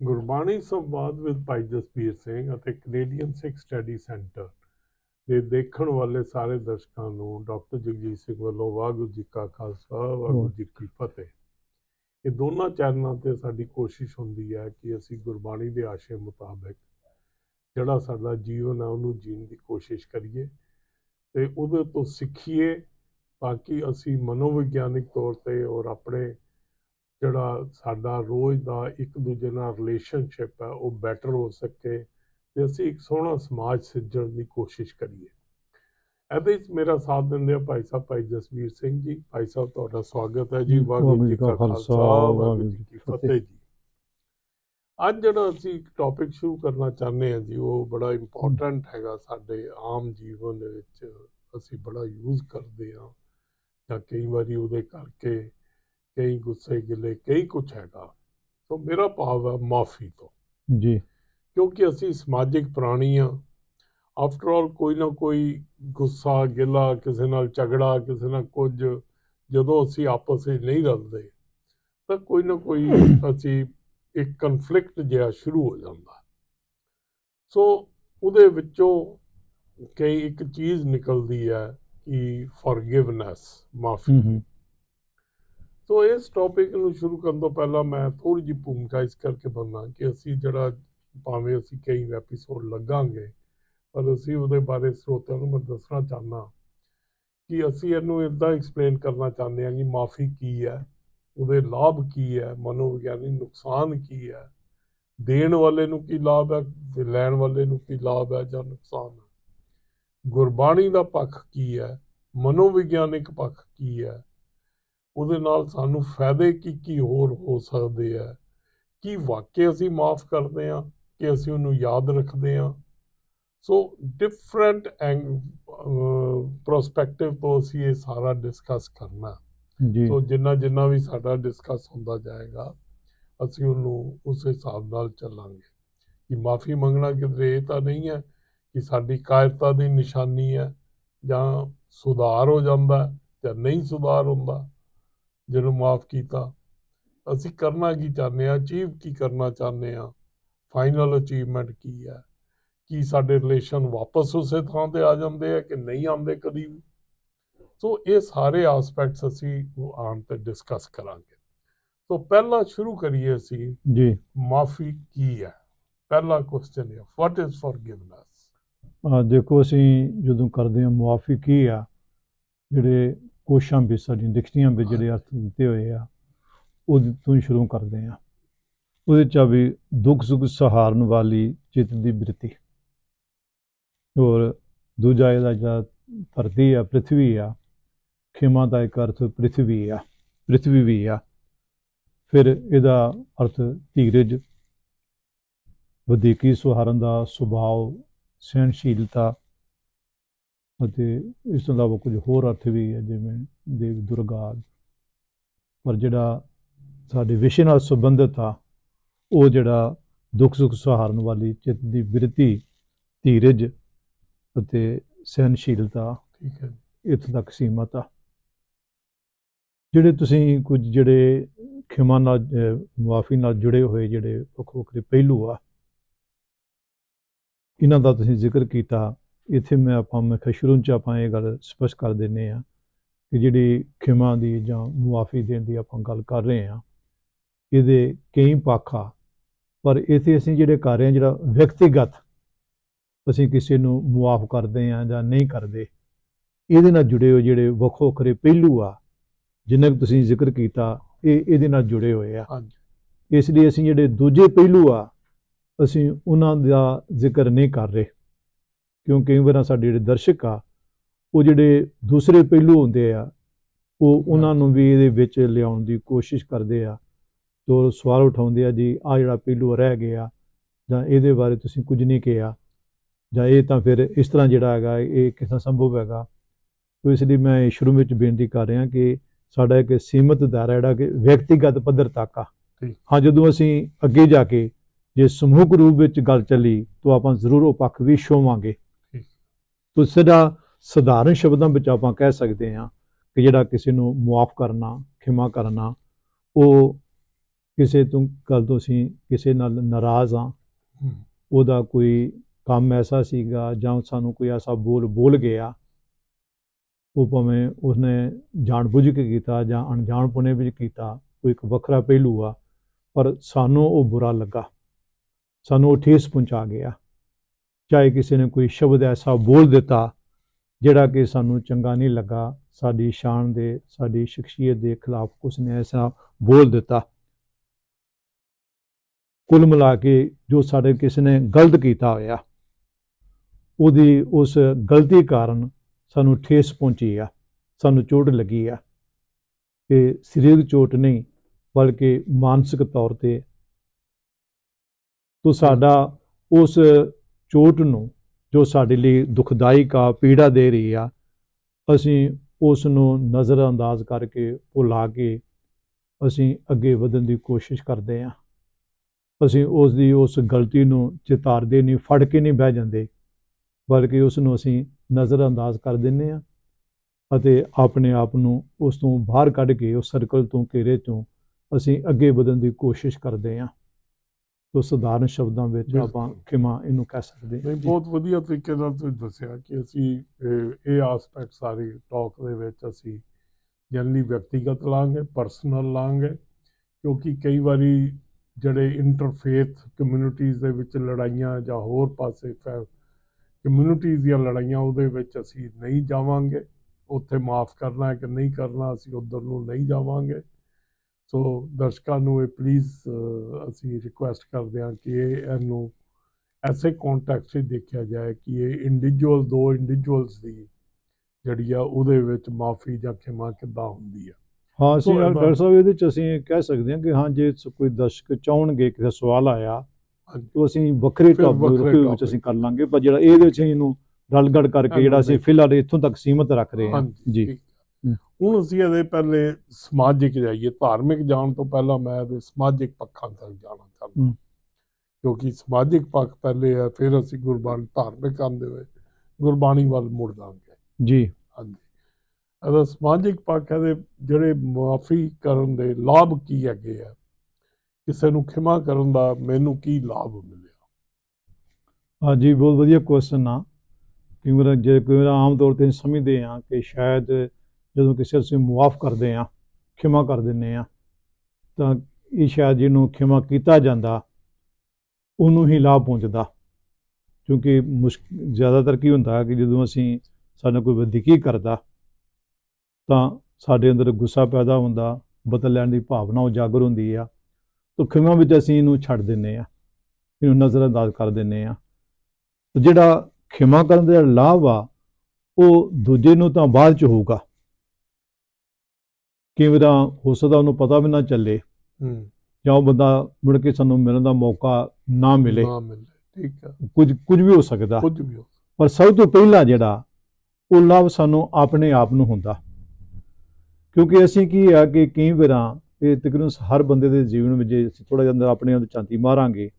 ਗੁਰਬਾਣੀ ਸੰਵਾਦ ਵਿਦ ਭਾਈ ਜਸਬੀਰ ਸਿੰਘ ਅਤੇ ਕੈਨੇਡੀਅਨ ਸਿੱਖ study centre ਦੇ ਦੇਖਣ ਵਾਲੇ ਸਾਰੇ ਦਰਸ਼ਕਾਂ ਨੂੰ ਡਾਕਟਰ ਜਗਜੀਤ ਸਿੰਘ ਵੱਲੋਂ ਵਾਹਿਗੁਰੂ ਜੀ ਕਾ ਖਾਲਸਾ, ਵਾਹਿਗੁਰੂ ਜੀ ਕੀ ਫਤਿਹ। ਇਹ ਦੋਨਾਂ ਚੈਨਲਾਂ ਤੇ ਸਾਡੀ ਕੋਸ਼ਿਸ਼ ਹੁੰਦੀ ਹੈ ਕਿ ਅਸੀਂ ਗੁਰਬਾਣੀ ਦੇ ਆਸ਼ੇ ਮੁਤਾਬਕ ਜਿਹੜਾ ਸਾਡਾ ਜੀਵਨ ਹੈ ਉਹਨੂੰ ਜੀਣ ਦੀ ਕੋਸ਼ਿਸ਼ ਕਰੀਏ ਤੇ ਉਹਦੇ ਤੋਂ ਸਿੱਖੀਏ ਤਾਂ ਕਿ ਅਸੀਂ ਮਨੋਵਿਗਿਆਨਿਕ ਤੌਰ ਤੇ ਔਰ ਆਪਣੇ ਜਿਹੜਾ ਸਾਡਾ ਰੋਜ਼ ਦਾ ਇੱਕ ਦੂਜੇ ਨਾਲ ਰਿਲੇਸ਼ਨਸ਼ਿਪ ਹੈ ਉਹ ਬੈਟਰ ਹੋ ਸਕੇ ਤੇ ਅਸੀਂ ਇੱਕ ਸੋਹਣਾ ਸਮਾਜ ਸਿਰਜਣ ਦੀ ਕੋਸ਼ਿਸ਼ ਕਰੀਏ। ਇਹਦੇ ਵਿੱਚ ਮੇਰਾ ਸਾਥ ਦਿੰਦੇ ਆ ਭਾਈ ਸਾਹਿਬ ਭਾਈ ਜਸਵੀਰ ਸਿੰਘ ਜੀ। ਭਾਈ ਸਾਹਿਬ ਤੁਹਾਡਾ ਸਵਾਗਤ ਹੈ ਜੀ। ਵਾਹਿਗੁਰੂ ਜੀ ਕਾ ਖਾਲਸਾ ਵਾਹਿਗੁਰੂ ਜੀ ਕੀ ਫਤਿਹ। ਜੀ। ਅੱਜ ਜਿਹੜਾ ਅਸੀਂ ਇੱਕ ਟੌਪਿਕ ਸ਼ੁਰੂ ਕਰਨਾ ਚਾਹੁੰਦੇ ਹਾਂ ਜੀ ਉਹ ਬੜਾ ਇੰਪੋਰਟੈਂਟ ਹੈਗਾ ਸਾਡੇ ਆਮ ਜੀਵਨ ਦੇ ਵਿੱਚ। ਅਸੀਂ ਬੜਾ ਯੂਜ਼ ਕਰਦੇ ਹਾਂ ਜਾਂ ਕਈ ਵਾਰੀ ਉਹਦੇ ਕਰਕੇ ਕਈ ਗੁੱਸੇ ਗਿਲੇ ਕਈ ਕੁਝ ਹੈਗਾ। ਸੋ ਮੇਰਾ ਭਾਵ ਹੈ ਮਾਫੀ ਤੋਂ। ਜੀ। ਕਿਉਂਕਿ ਅਸੀਂ ਸਮਾਜਿਕ ਪ੍ਰਾਣੀ ਆ ਆਫਟਰ ਆਲ ਕੋਈ ਨਾ ਕੋਈ ਗੁੱਸਾ ਗਿਲਾ ਕਿਸੇ ਨਾਲ ਝਗੜਾ ਕਿਸੇ ਨਾਲ ਕੁਝ ਜਦੋਂ ਅਸੀਂ ਆਪਸ ਵਿੱਚ ਨਹੀਂ ਰਲਦੇ ਤਾਂ ਕੋਈ ਨਾ ਕੋਈ ਅਸੀਂ ਇੱਕ ਕਨਫਲਿਕਟ ਜਿਹਾ ਸ਼ੁਰੂ ਹੋ ਜਾਂਦਾ। ਸੋ ਉਹਦੇ ਵਿੱਚੋਂ ਕਈ ਇੱਕ ਚੀਜ਼ ਨਿਕਲਦੀ ਹੈ ਕਿ ਫੋਰਗਿਵਨੈਸ ਮਾਫੀ। ਸੋ ਇਸ ਟੌਪਿਕ ਨੂੰ ਸ਼ੁਰੂ ਕਰਨ ਤੋਂ ਪਹਿਲਾਂ ਮੈਂ ਥੋੜੀ ਜਿਹੀ ਭੂਮਿਕਾ ਇਸ ਕਰਕੇ ਬੰਨਾ ਕਿ ਅਸੀਂ ਜਿਹੜਾ ਭਾਵੇਂ ਅਸੀਂ ਕਈ ਐਪੀਸੋਡ ਲੱਗਾਂਗੇ, ਪਰ ਅਸੀਂ ਉਹਦੇ ਬਾਰੇ ਸਰੋਤਿਆਂ ਨੂੰ ਮੈਂ ਦੱਸਣਾ ਚਾਹੁੰਦਾ ਕਿ ਅਸੀਂ ਇਹਨੂੰ ਇਦਾਂ ਐਕਸਪਲੇਨ ਕਰਨਾ ਚਾਹੁੰਦੇ ਹਾਂ ਕਿ ਮਾਫੀ ਕੀ ਹੈ, ਉਹਦੇ ਲਾਭ ਕੀ ਹੈ, ਮਨੋਵਿਗਿਆਨੀ ਨੁਕਸਾਨ ਕੀ ਹੈ, ਦੇਣ ਵਾਲੇ ਨੂੰ ਕੀ ਲਾਭ ਹੈ ਲੈਣ ਵਾਲੇ ਨੂੰ ਕੀ ਲਾਭ ਹੈ ਜਾਂ ਨੁਕਸਾਨ ਹੈ। ਗੁਰਬਾਣੀ ਦਾ ਪੱਖ ਕੀ ਹੈ, ਮਨੋਵਿਗਿਆਨਿਕ ਪੱਖ ਕੀ ਹੈ ਉਹਦੇ ਨਾਲ ਸਾਨੂੰ ਫਾਇਦੇ ਕੀ ਕੀ ਹੋਰ ਹੋ ਸਕਦੇ ਆ? ਕੀ ਵਾਕਿਆ ਅਸੀਂ ਮਾਫ ਕਰਦੇ ਆ ਕਿ ਅਸੀਂ ਉਹਨੂੰ ਯਾਦ ਰੱਖਦੇ ਆ ਸੋ ਡਿਫਰੈਂਟ ਪ੍ਰੋਸਪੈਕਟਿਵ ਤੋਂ ਅਸੀਂ ਇਹ ਸਾਰਾ ਡਿਸਕਸ ਕਰਨਾ। ਜੀ। ਸੋ ਜਿੰਨਾ ਜਿੰਨਾ ਵੀ ਸਾਡਾ ਡਿਸਕਸ ਹੁੰਦਾ ਜਾਏਗਾ ਅਸੀਂ ਉਹਨੂੰ ਉਸ ਹਿਸਾਬ ਨਾਲ ਚੱਲਾਂਗੇ। ਕਿ ਮਾਫੀ ਮੰਗਣਾ ਕਿਤੇ ਇਹ ਤਾਂ ਨਹੀਂ ਹੈ ਕਿ ਸਾਡੀ ਕਾਇਰਤਾ ਦੀ ਨਿਸ਼ਾਨੀ ਹੈ ਜਾਂ ਸੁਧਾਰ ਹੋ ਜਾਂਦਾ ਜਾਂ ਨਹੀਂ ਸੁਧਾਰ ਹੁੰਦਾ। ਜਿਹਨੂੰ ਮਾਫ ਕੀਤਾ। ਅਸੀਂ ਕਰਨਾ ਕੀ ਚਾਹੁੰਦੇ ਆ ਅਚੀਵ ਕੀ ਕਰਨਾ ਚਾਹੁੰਦੇ ਆ ਫਾਈਨਲ ਅਚੀਵਮੈਂਟ ਕੀ ਹੈ? ਕੀ ਸਾਡੇ ਰਿਲੇਸ਼ਨ ਵਾਪਸ ਉਸੇ ਥਾਂ ਤੇ ਆ ਜਾਂਦੇ ਆ ਕਿ ਨਹੀਂ ਆਉਂਦੇ ਕਦੀ ਵੀ? ਸੋ ਇਹ ਸਾਰੇ ਐਸਪੈਕਟਸ ਅਸੀਂ ਉਹ ਆਨ ਤੇ ਡਿਸਕਸ ਕਰਾਂਗੇ। ਸੋ ਪਹਿਲਾਂ ਸ਼ੁਰੂ ਕਰੀਏ ਅਸੀਂ। ਜੀ। ਮਾਫੀ ਕੀ ਹੈ? ਪਹਿਲਾ ਕੁਐਸਚਨ ਹੈ ਵਾਟ ਇਜ਼ ਫੋਰਗਿਵਨੈਸ ਦੇਖੋ ਅਸੀਂ ਜਦੋਂ ਕਰਦੇ ਹਾਂ ਮਾਫੀ ਕੀ ਆ ਜਿਹੜੇ ਕੋਸ਼ਾਂ ਵਿੱਚ ਸਾਡੀਆਂ ਡਿਕਸ਼ਨਰੀਆਂ ਵਿੱਚ ਜਿਹੜੇ ਅਰਥ ਦਿੱਤੇ ਹੋਏ ਆ, ਉਹ ਤੋਂ ਹੀ ਸ਼ੁਰੂ ਕਰਦੇ ਆ ਉਹਦੇ ਚ ਵੀ ਦੁੱਖ ਸੁੱਖ ਸਹਾਰਨ ਵਾਲੀ ਚਿੱਤ ਦੀ ਬਿਰਤੀ। ਔਰ ਦੂਜਾ ਇਹਦਾ ਜਿਹੜਾ ਧਰਤੀ ਆ ਪ੍ਰithvi ਆ ਖਿਮਾ ਦਾ ਇੱਕ ਅਰਥ ਪ੍ਰithvi ਆ ਪ੍ਰithvi ਵੀ ਆ। ਫਿਰ ਇਹਦਾ ਅਰਥ ਧੀਰਜ, ਵਧੀਕੀ ਸੁਹਾਰਨ ਦਾ ਸੁਭਾਅ, ਸਹਿਣਸ਼ੀਲਤਾ ਅਤੇ ਇਸ ਤੋਂ ਇਲਾਵਾ ਕੁਝ ਹੋਰ ਅਰਥ ਵੀ ਹੈ ਜਿਵੇਂ ਦੇਵ ਦੁਰਗਾ। ਪਰ ਜਿਹੜਾ ਸਾਡੇ ਵਿਸ਼ੇ ਨਾਲ ਸੰਬੰਧਿਤ ਆ ਉਹ ਜਿਹੜਾ ਦੁੱਖ ਸੁੱਖ ਸਹਾਰਨ ਵਾਲੀ ਚਿੱਤ ਦੀ ਬਿਰਤੀ ਧੀਰਜ ਅਤੇ ਸਹਿਣਸ਼ੀਲਤਾ ਠੀਕ ਹੈ। ਇੱਥੋਂ ਤੱਕ ਸੀਮਤ ਆ। ਜਿਹੜੇ ਤੁਸੀਂ ਕੁਝ ਜਿਹੜੇ ਖਿਮਾ ਨਾਲ ਮੁਆਫੀ ਨਾਲ ਜੁੜੇ ਹੋਏ ਜਿਹੜੇ ਵੱਖ ਵੱਖਰੇ ਪਹਿਲੂ ਆ ਇਹਨਾਂ ਦਾ ਤੁਸੀਂ ਜ਼ਿਕਰ ਕੀਤਾ ਇੱਥੇ ਮੈਂ ਆਪਾਂ ਮੈਂ ਕਿਹਾ ਸ਼ੁਰੂ ਚ ਆਪਾਂ ਇਹ ਗੱਲ ਸਪਸ਼ਟ ਕਰ ਦਿੰਨੇ ਆ ਕਿ ਜਿਹੜੀ ਖਿਮਾ ਦੀ ਜਾਂ ਮੁਆਫੀ ਦੇਣ ਦੀ ਆਪਾਂ ਗੱਲ ਕਰ ਰਹੇ ਆ ਇਹਦੇ ਕਈ ਪੱਖ ਆ। ਪਰ ਇੱਥੇ ਅਸੀਂ ਜਿਹੜੇ ਕਰ ਰਹੇ ਆ ਜਿਹੜਾ ਵਿਅਕਤੀਗਤ ਅਸੀਂ ਕਿਸੇ ਨੂੰ ਮੁਆਫ ਕਰਦੇ ਆ ਜਾਂ ਨਹੀਂ ਕਰਦੇ ਇਹਦੇ ਨਾਲ ਜੁੜੇ ਹੋਏ ਜਿਹੜੇ ਵੱਖੋ ਵੱਖਰੇ ਪਹਿਲੂ ਆ ਜਿਨ੍ਹਾਂ ਨੂੰ ਤੁਸੀਂ ਜ਼ਿਕਰ ਕੀਤਾ ਇਹ ਇਹਦੇ ਨਾਲ ਜੁੜੇ ਹੋਏ ਆ। ਹਾਂਜੀ। ਇਸ ਲਈ ਅਸੀਂ ਜਿਹੜੇ ਦੂਜੇ ਪਹਿਲੂ ਆ ਅਸੀਂ ਉਹਨਾਂ ਦਾ ਜ਼ਿਕਰ ਨਹੀਂ ਕਰ ਰਹੇ। ਕਿਉਂਕਿ ਕਈ ਵਾਰ ਸਾਡੇ ਜਿਹੜੇ ਦਰਸ਼ਕ ਆ ਉਹ ਜਿਹੜੇ ਦੂਸਰੇ ਪਹਿਲੂ ਹੁੰਦੇ ਆ ਉਹ ਉਹਨਾਂ ਨੂੰ ਵੀ ਇਹਦੇ ਵਿੱਚ ਲਿਆਉਣ ਦੀ ਕੋਸ਼ਿਸ਼ ਕਰਦੇ ਆ ਤੋਂ ਸਵਾਲ ਉਠਾਉਂਦੇ ਆ ਜੀ ਆ ਜਿਹੜਾ ਪਹਿਲੂ ਰਹਿ ਗਿਆ ਜਾਂ ਇਹਦੇ ਬਾਰੇ ਤੁਸੀਂ ਕੁਝ ਨਹੀਂ ਕਿਹਾ ਜਾਂ ਇਹ ਤਾਂ ਫਿਰ ਇਸ ਤਰ੍ਹਾਂ ਜਿਹੜਾ ਹੈਗਾ ਇਹ ਕਿਸਾ ਸੰਭਵ ਹੈਗਾ ਤੋ ਇਸ ਲਈ ਮੈਂ ਸ਼ੁਰੂ ਵਿੱਚ ਬੇਨਤੀ ਕਰ ਰਿਹਾ ਕਿ ਸਾਡਾ ਇੱਕ ਸੀਮਤ ਦਾਇਰਾ ਜਿਹੜਾ ਕਿ ਵਿਅਕਤੀਗਤ ਪੱਧਰ ਤੱਕ ਆ। ਹਾਂ ਜਦੋਂ ਅਸੀਂ ਅੱਗੇ ਜਾ ਕੇ ਜੇ ਸਮੂਹਕ ਰੂਪ ਵਿੱਚ ਗੱਲ ਚੱਲੀ ਤਾਂ ਆਪਾਂ ਜ਼ਰੂਰ ਉਹ ਪੱਖ ਵੀ ਛੋਵਾਂਗੇ। ਤੋ ਸਿੱਧਾ ਸਧਾਰਨ ਸ਼ਬਦਾਂ ਵਿੱਚ ਆਪਾਂ ਕਹਿ ਸਕਦੇ ਹਾਂ ਕਿ ਜਿਹੜਾ ਕਿਸੇ ਨੂੰ ਮੁਆਫ ਕਰਨਾ ਖਿਮਾ ਕਰਨਾ ਉਹ ਕਿਸੇ ਤੋਂ ਗੱਲ ਤੋਂ ਅਸੀਂ ਕਿਸੇ ਨਾਲ ਨਾਰਾਜ਼ ਹੂੰ, ਉਹਦਾ ਕੋਈ ਕੰਮ ਐਸਾ ਸੀਗਾ ਜਾਂ ਸਾਨੂੰ ਕੋਈ ਐਸਾ ਬੋਲ ਬੋਲ ਗਿਆ ਉਹ ਭਾਵੇਂ ਉਸਨੇ ਜਾਣਬੁੱਝ ਕੇ ਕੀਤਾ ਜਾਂ ਅਣਜਾਣਪੁਣੇ ਵਿੱਚ ਕੀਤਾ ਕੋਈ ਇੱਕ ਵੱਖਰਾ ਪਹਿਲੂ ਆ ਪਰ ਸਾਨੂੰ ਉਹ ਬੁਰਾ ਲੱਗਾ। ਸਾਨੂੰ ਉਹ ਠੇਸ ਪਹੁੰਚਾ ਗਿਆ। ਚਾਹੇ ਕਿਸੇ ਨੇ ਕੋਈ ਸ਼ਬਦ ਐਸਾ ਬੋਲ ਦਿੱਤਾ ਜਿਹੜਾ ਕਿ ਸਾਨੂੰ ਚੰਗਾ ਨਹੀਂ ਲੱਗਾ, ਸਾਡੀ ਸ਼ਾਨ ਦੇ, ਸਾਡੀ ਸ਼ਖਸੀਅਤ ਦੇ ਖਿਲਾਫ ਉਸਨੇ ਐਸਾ ਬੋਲ ਦਿੱਤਾ। ਕੁੱਲ ਮਿਲਾ ਕੇ ਜੋ ਸਾਡੇ ਕਿਸੇ ਨੇ ਗਲਤ ਕੀਤਾ ਹੋਇਆ, ਉਹਦੀ ਉਸ ਗਲਤੀ ਕਾਰਨ ਸਾਨੂੰ ਠੇਸ ਪਹੁੰਚੀ ਆ, ਸਾਨੂੰ ਚੋਟ ਲੱਗੀ ਆ। ਕਿ ਸਰੀਰਕ ਚੋਟ ਨਹੀਂ, ਬਲਕਿ ਮਾਨਸਿਕ ਤੌਰ ਤੇ। ਤੋ ਸਾਡਾ ਉਸ ਚੋਟ ਨੂੰ, ਜੋ ਸਾਡੇ ਲਈ ਦੁਖਦਾਇਕ ਆ, ਪੀੜਾ ਦੇ ਰਹੀ ਆ, ਅਸੀਂ ਉਸ ਨੂੰ ਨਜ਼ਰਅੰਦਾਜ਼ ਕਰਕੇ ਭੁਲਾ ਕੇ ਅਸੀਂ ਅੱਗੇ ਵਧਣ ਦੀ ਕੋਸ਼ਿਸ਼ ਕਰਦੇ ਹਾਂ। ਅਸੀਂ ਉਸ ਦੀ ਉਸ ਗਲਤੀ ਨੂੰ ਚਿਤਾਰਦੇ ਨਹੀਂ, ਫੜ ਕੇ ਨਹੀਂ ਬਹਿ ਜਾਂਦੇ, ਬਲਕਿ ਉਸ ਨੂੰ ਅਸੀਂ ਨਜ਼ਰਅੰਦਾਜ਼ ਕਰ ਦਿੰਦੇ ਹਾਂ ਅਤੇ ਆਪਣੇ ਆਪ ਨੂੰ ਉਸ ਤੋਂ ਬਾਹਰ ਕੱਢ ਕੇ, ਉਸ ਸਰਕਲ ਤੋਂ ਘੇਰੇ ਤੋਂ ਅਸੀਂ ਅੱਗੇ ਵਧਣ ਦੀ ਕੋਸ਼ਿਸ਼ ਕਰਦੇ ਹਾਂ। ਤੋ ਸਧਾਰਨ ਸ਼ਬਦਾਂ ਵਿੱਚ। ਆਪਾਂ ਖਿਮਾ ਇਹਨੂੰ ਕਹਿ ਸਕਦੇ ਨਹੀਂ ਹਾਂ ਬਹੁਤ ਵਧੀਆ ਤਰੀਕੇ ਨਾਲ ਤੁਸੀਂ ਦੱਸਿਆ ਕਿ ਅਸੀਂ ਇਹ- ਆਸਪੈਕਟ ਸਾਰੀ ਟਾਕ ਦੇ ਵਿੱਚ ਅਸੀਂ ਜਨਰਲੀ ਵਿਅਕਤੀਗਤ ਲਾਂਗੇ ਪਰਸਨਲ ਲਾਂਗੇ ਕਿਉਂਕਿ ਕਈ ਵਾਰੀ ਜਿਹੜੇ ਇੰਟਰਫੇਥ ਕਮਿਊਨਿਟੀਜ਼ ਦੇ ਵਿੱਚ ਲੜਾਈਆਂ ਜਾਂ ਹੋਰ ਪਾਸੇ ਕਮਿਊਨਿਟੀਜ਼ ਦੀਆਂ ਲੜਾਈਆਂ ਉਹਦੇ ਵਿੱਚ ਅਸੀਂ ਨਹੀਂ ਜਾਵਾਂਗੇ। ਉੱਥੇ ਮਾਫ ਕਰਨਾ ਹੈ ਕਿ ਨਹੀਂ ਕਰਨਾ ਅਸੀਂ ਉਧਰ ਨੂੰ ਨਹੀਂ ਜਾਵਾਂਗੇ। ਸੋ ਦਰਸ਼ਕਾਂ ਨੂੰ ਇਹ ਪਲੀਜ਼ ਅਸੀਂ ਰਿਕੁਐਸਟ ਕਰਦੇ ਹਾਂ ਕਿ ਇਹ ਇਹਨੂੰ ਐਸੇ ਕੰਟੈਕਸਟ 'ਚ ਦੇਖਿਆ ਜਾਏ ਕਿ ਇਹ ਇੰਡੀਵਿਜੂਅਲ ਦੋ ਇੰਡੀਵਿਜੂਅਲਸ ਦੀ ਜਿਹੜੀ ਆ ਉਹਦੇ ਵਿੱਚ ਮਾਫੀ ਜਾਂ ਖਿਮਾ ਕਿੱਦਾਂ ਹੁੰਦੀ ਆ। ਹਾਂ ਅਸੀਂ ਡਾਕਟਰ ਸਾਹਿਬ ਇਹਦੇ ਚ ਅਸੀਂ ਇਹ ਕਹਿ ਸਕਦੇ ਹਾਂ ਕਿ ਹਾਂ ਜੇ ਕੋਈ ਦਰਸ਼ਕ ਚਾਹਣਗੇ ਕਿਸੇ ਸਵਾਲ ਆਇਆ ਤਾਂ ਅਸੀਂ ਵੱਖਰੇ ਟੌਪਿਕ ਵਿੱਚ ਅਸੀਂ ਕਰ ਲਾਂਗੇ ਪਰ ਜਿਹੜਾ ਇਹਦੇ ਵਿੱਚ ਇਹਨੂੰ ਰਲਗੜ ਕਰਕੇ ਜਿਹੜਾ ਅਸੀਂ। ਫਿਲਹਾਲ ਇੱਥੋਂ ਤੱਕ ਸੀਮਤ ਰੱਖ ਰਹੇ ਹਾਂ। ਜੀ। ਹੁਣ ਅਸੀਂ ਇਹਦੇ ਪਹਿਲੇ ਸਮਾਜਿਕ ਜਾਈਏ ਧਾਰਮਿਕ ਜਾਣ ਤੋਂ ਪਹਿਲਾਂ ਮੈਂ ਇਹਦੇ ਸਮਾਜਿਕ ਪੱਖਾਂ ਤੱਕ ਜਾਣਾ ਚਾਹੁੰਦਾ। ਕਿਉਂਕਿ ਸਮਾਜਿਕ ਪੱਖ ਪਹਿਲੇ ਹੈ ਫਿਰ ਅਸੀਂ ਗੁਰਬਾਣੀ ਧਾਰਮਿਕ ਆਉਂਦੇ ਹੋਏ ਗੁਰਬਾਣੀ ਵੱਲ ਮੁੜ ਜਾਵਾਂਗੇ। ਜੀ। ਹਾਂਜੀ। ਇਹਦਾ ਸਮਾਜਿਕ ਪੱਖ ਇਹਦੇ ਜਿਹੜੇ ਮਾਫੀ ਕਰਨ ਦੇ ਲਾਭ ਕੀ ਹੈਗੇ ਆ ਕਿਸੇ ਨੂੰ ਖਿਮਾ ਕਰਨ ਦਾ ਮੈਨੂੰ ਕੀ ਲਾਭ ਮਿਲਿਆ? ਹਾਂ ਜੀ ਬਹੁਤ ਵਧੀਆ ਕੁਐਸਚਨ ਆ। ਕਿਉਂਕਿ ਜੇ ਕੋਈ ਆਮ ਤੌਰ ਤੇ ਸਮਝਦੇ ਹਾਂ ਕਿ ਸ਼ਾਇਦ ਜਦੋਂ ਕਿਸੇ ਅਸੀਂ ਮੁਆਫ ਕਰਦੇ ਹਾਂ, ਖਿਮਾ ਕਰ ਦਿੰਦੇ ਹਾਂ, ਤਾਂ ਇਹ ਸ਼ਾਇਦ ਜਿਹਨੂੰ ਖਿਮਾ ਕੀਤਾ ਜਾਂਦਾ, ਉਹਨੂੰ ਹੀ ਲਾਭ ਪਹੁੰਚਦਾ। ਕਿਉਂਕਿ ਮੁਸ਼ਕ, ਜ਼ਿਆਦਾਤਰ ਕੀ ਹੁੰਦਾ ਕਿ ਜਦੋਂ ਅਸੀਂ ਸਾਨੂੰ ਕੋਈ ਵਧੀਕੀ ਕਰਦਾ, ਤਾਂ ਸਾਡੇ ਅੰਦਰ ਗੁੱਸਾ ਪੈਦਾ ਹੁੰਦਾ, ਬਦਲ ਲੈਣ ਦੀ ਭਾਵਨਾ ਉਜਾਗਰ ਹੁੰਦੀ ਆ। ਤਾਂ ਖਿਮਾ ਵਿੱਚ ਅਸੀਂ ਇਹਨੂੰ ਛੱਡ ਦਿੰਦੇ ਆ ਇਹਨੂੰ ਨਜ਼ਰਅੰਦਾਜ਼ ਕਰ ਦਿੰਦੇ ਆ ਜਿਹੜਾ ਖਿਮਾ ਕਰਨ ਦਾ ਲਾਭ ਆ, ਉਹ ਦੂਜੇ ਨੂੰ ਤਾਂ ਬਾਅਦ ਚ ਹੋਊਗਾ। ਕਈ ਵਾਰ ਹੋ ਸਕਦਾ ਉਹਨੂੰ ਪਤਾ ਵੀ ਨਾ ਚੱਲੇ। ਹੂੰ। ਜਾਂ ਉਹ ਬੰਦਾ ਮੁੜ ਕੇ ਸਾਨੂੰ ਮਿਲਣ ਦਾ ਮੌਕਾ ਨਾ ਮਿਲੇ। ਨਾ ਮਿਲੇ ਠੀਕ ਹੈ ਕੁਝ ਕੁਝ ਵੀ ਹੋ ਸਕਦਾ। ਕੁਝ ਵੀ ਹੋ ਪਰ ਸਭ ਤੋਂ ਪਹਿਲਾਂ ਜਿਹੜਾ ਉਹ ਲਾਭ ਸਾਨੂੰ ਆਪਣੇ ਆਪ ਨੂੰ ਹੁੰਦਾ। ਕਿਉਂਕਿ ਅਸੀਂ ਕੀ ਆ ਕਿ ਕਈ ਵਾਰਾਂ ਇਹ ਤਕਰੀਬਨ ਹਰ ਬੰਦੇ ਦੇ ਜੀਵਨ ਵਿੱਚ ਜੇ ਅਸੀਂ ਥੋੜਾ ਜਿਹਾ ਅੰਦਰ ਆਪਣੇ ਆਪ ਝਾਂਤੀ ਮਾਰਾਂਗੇ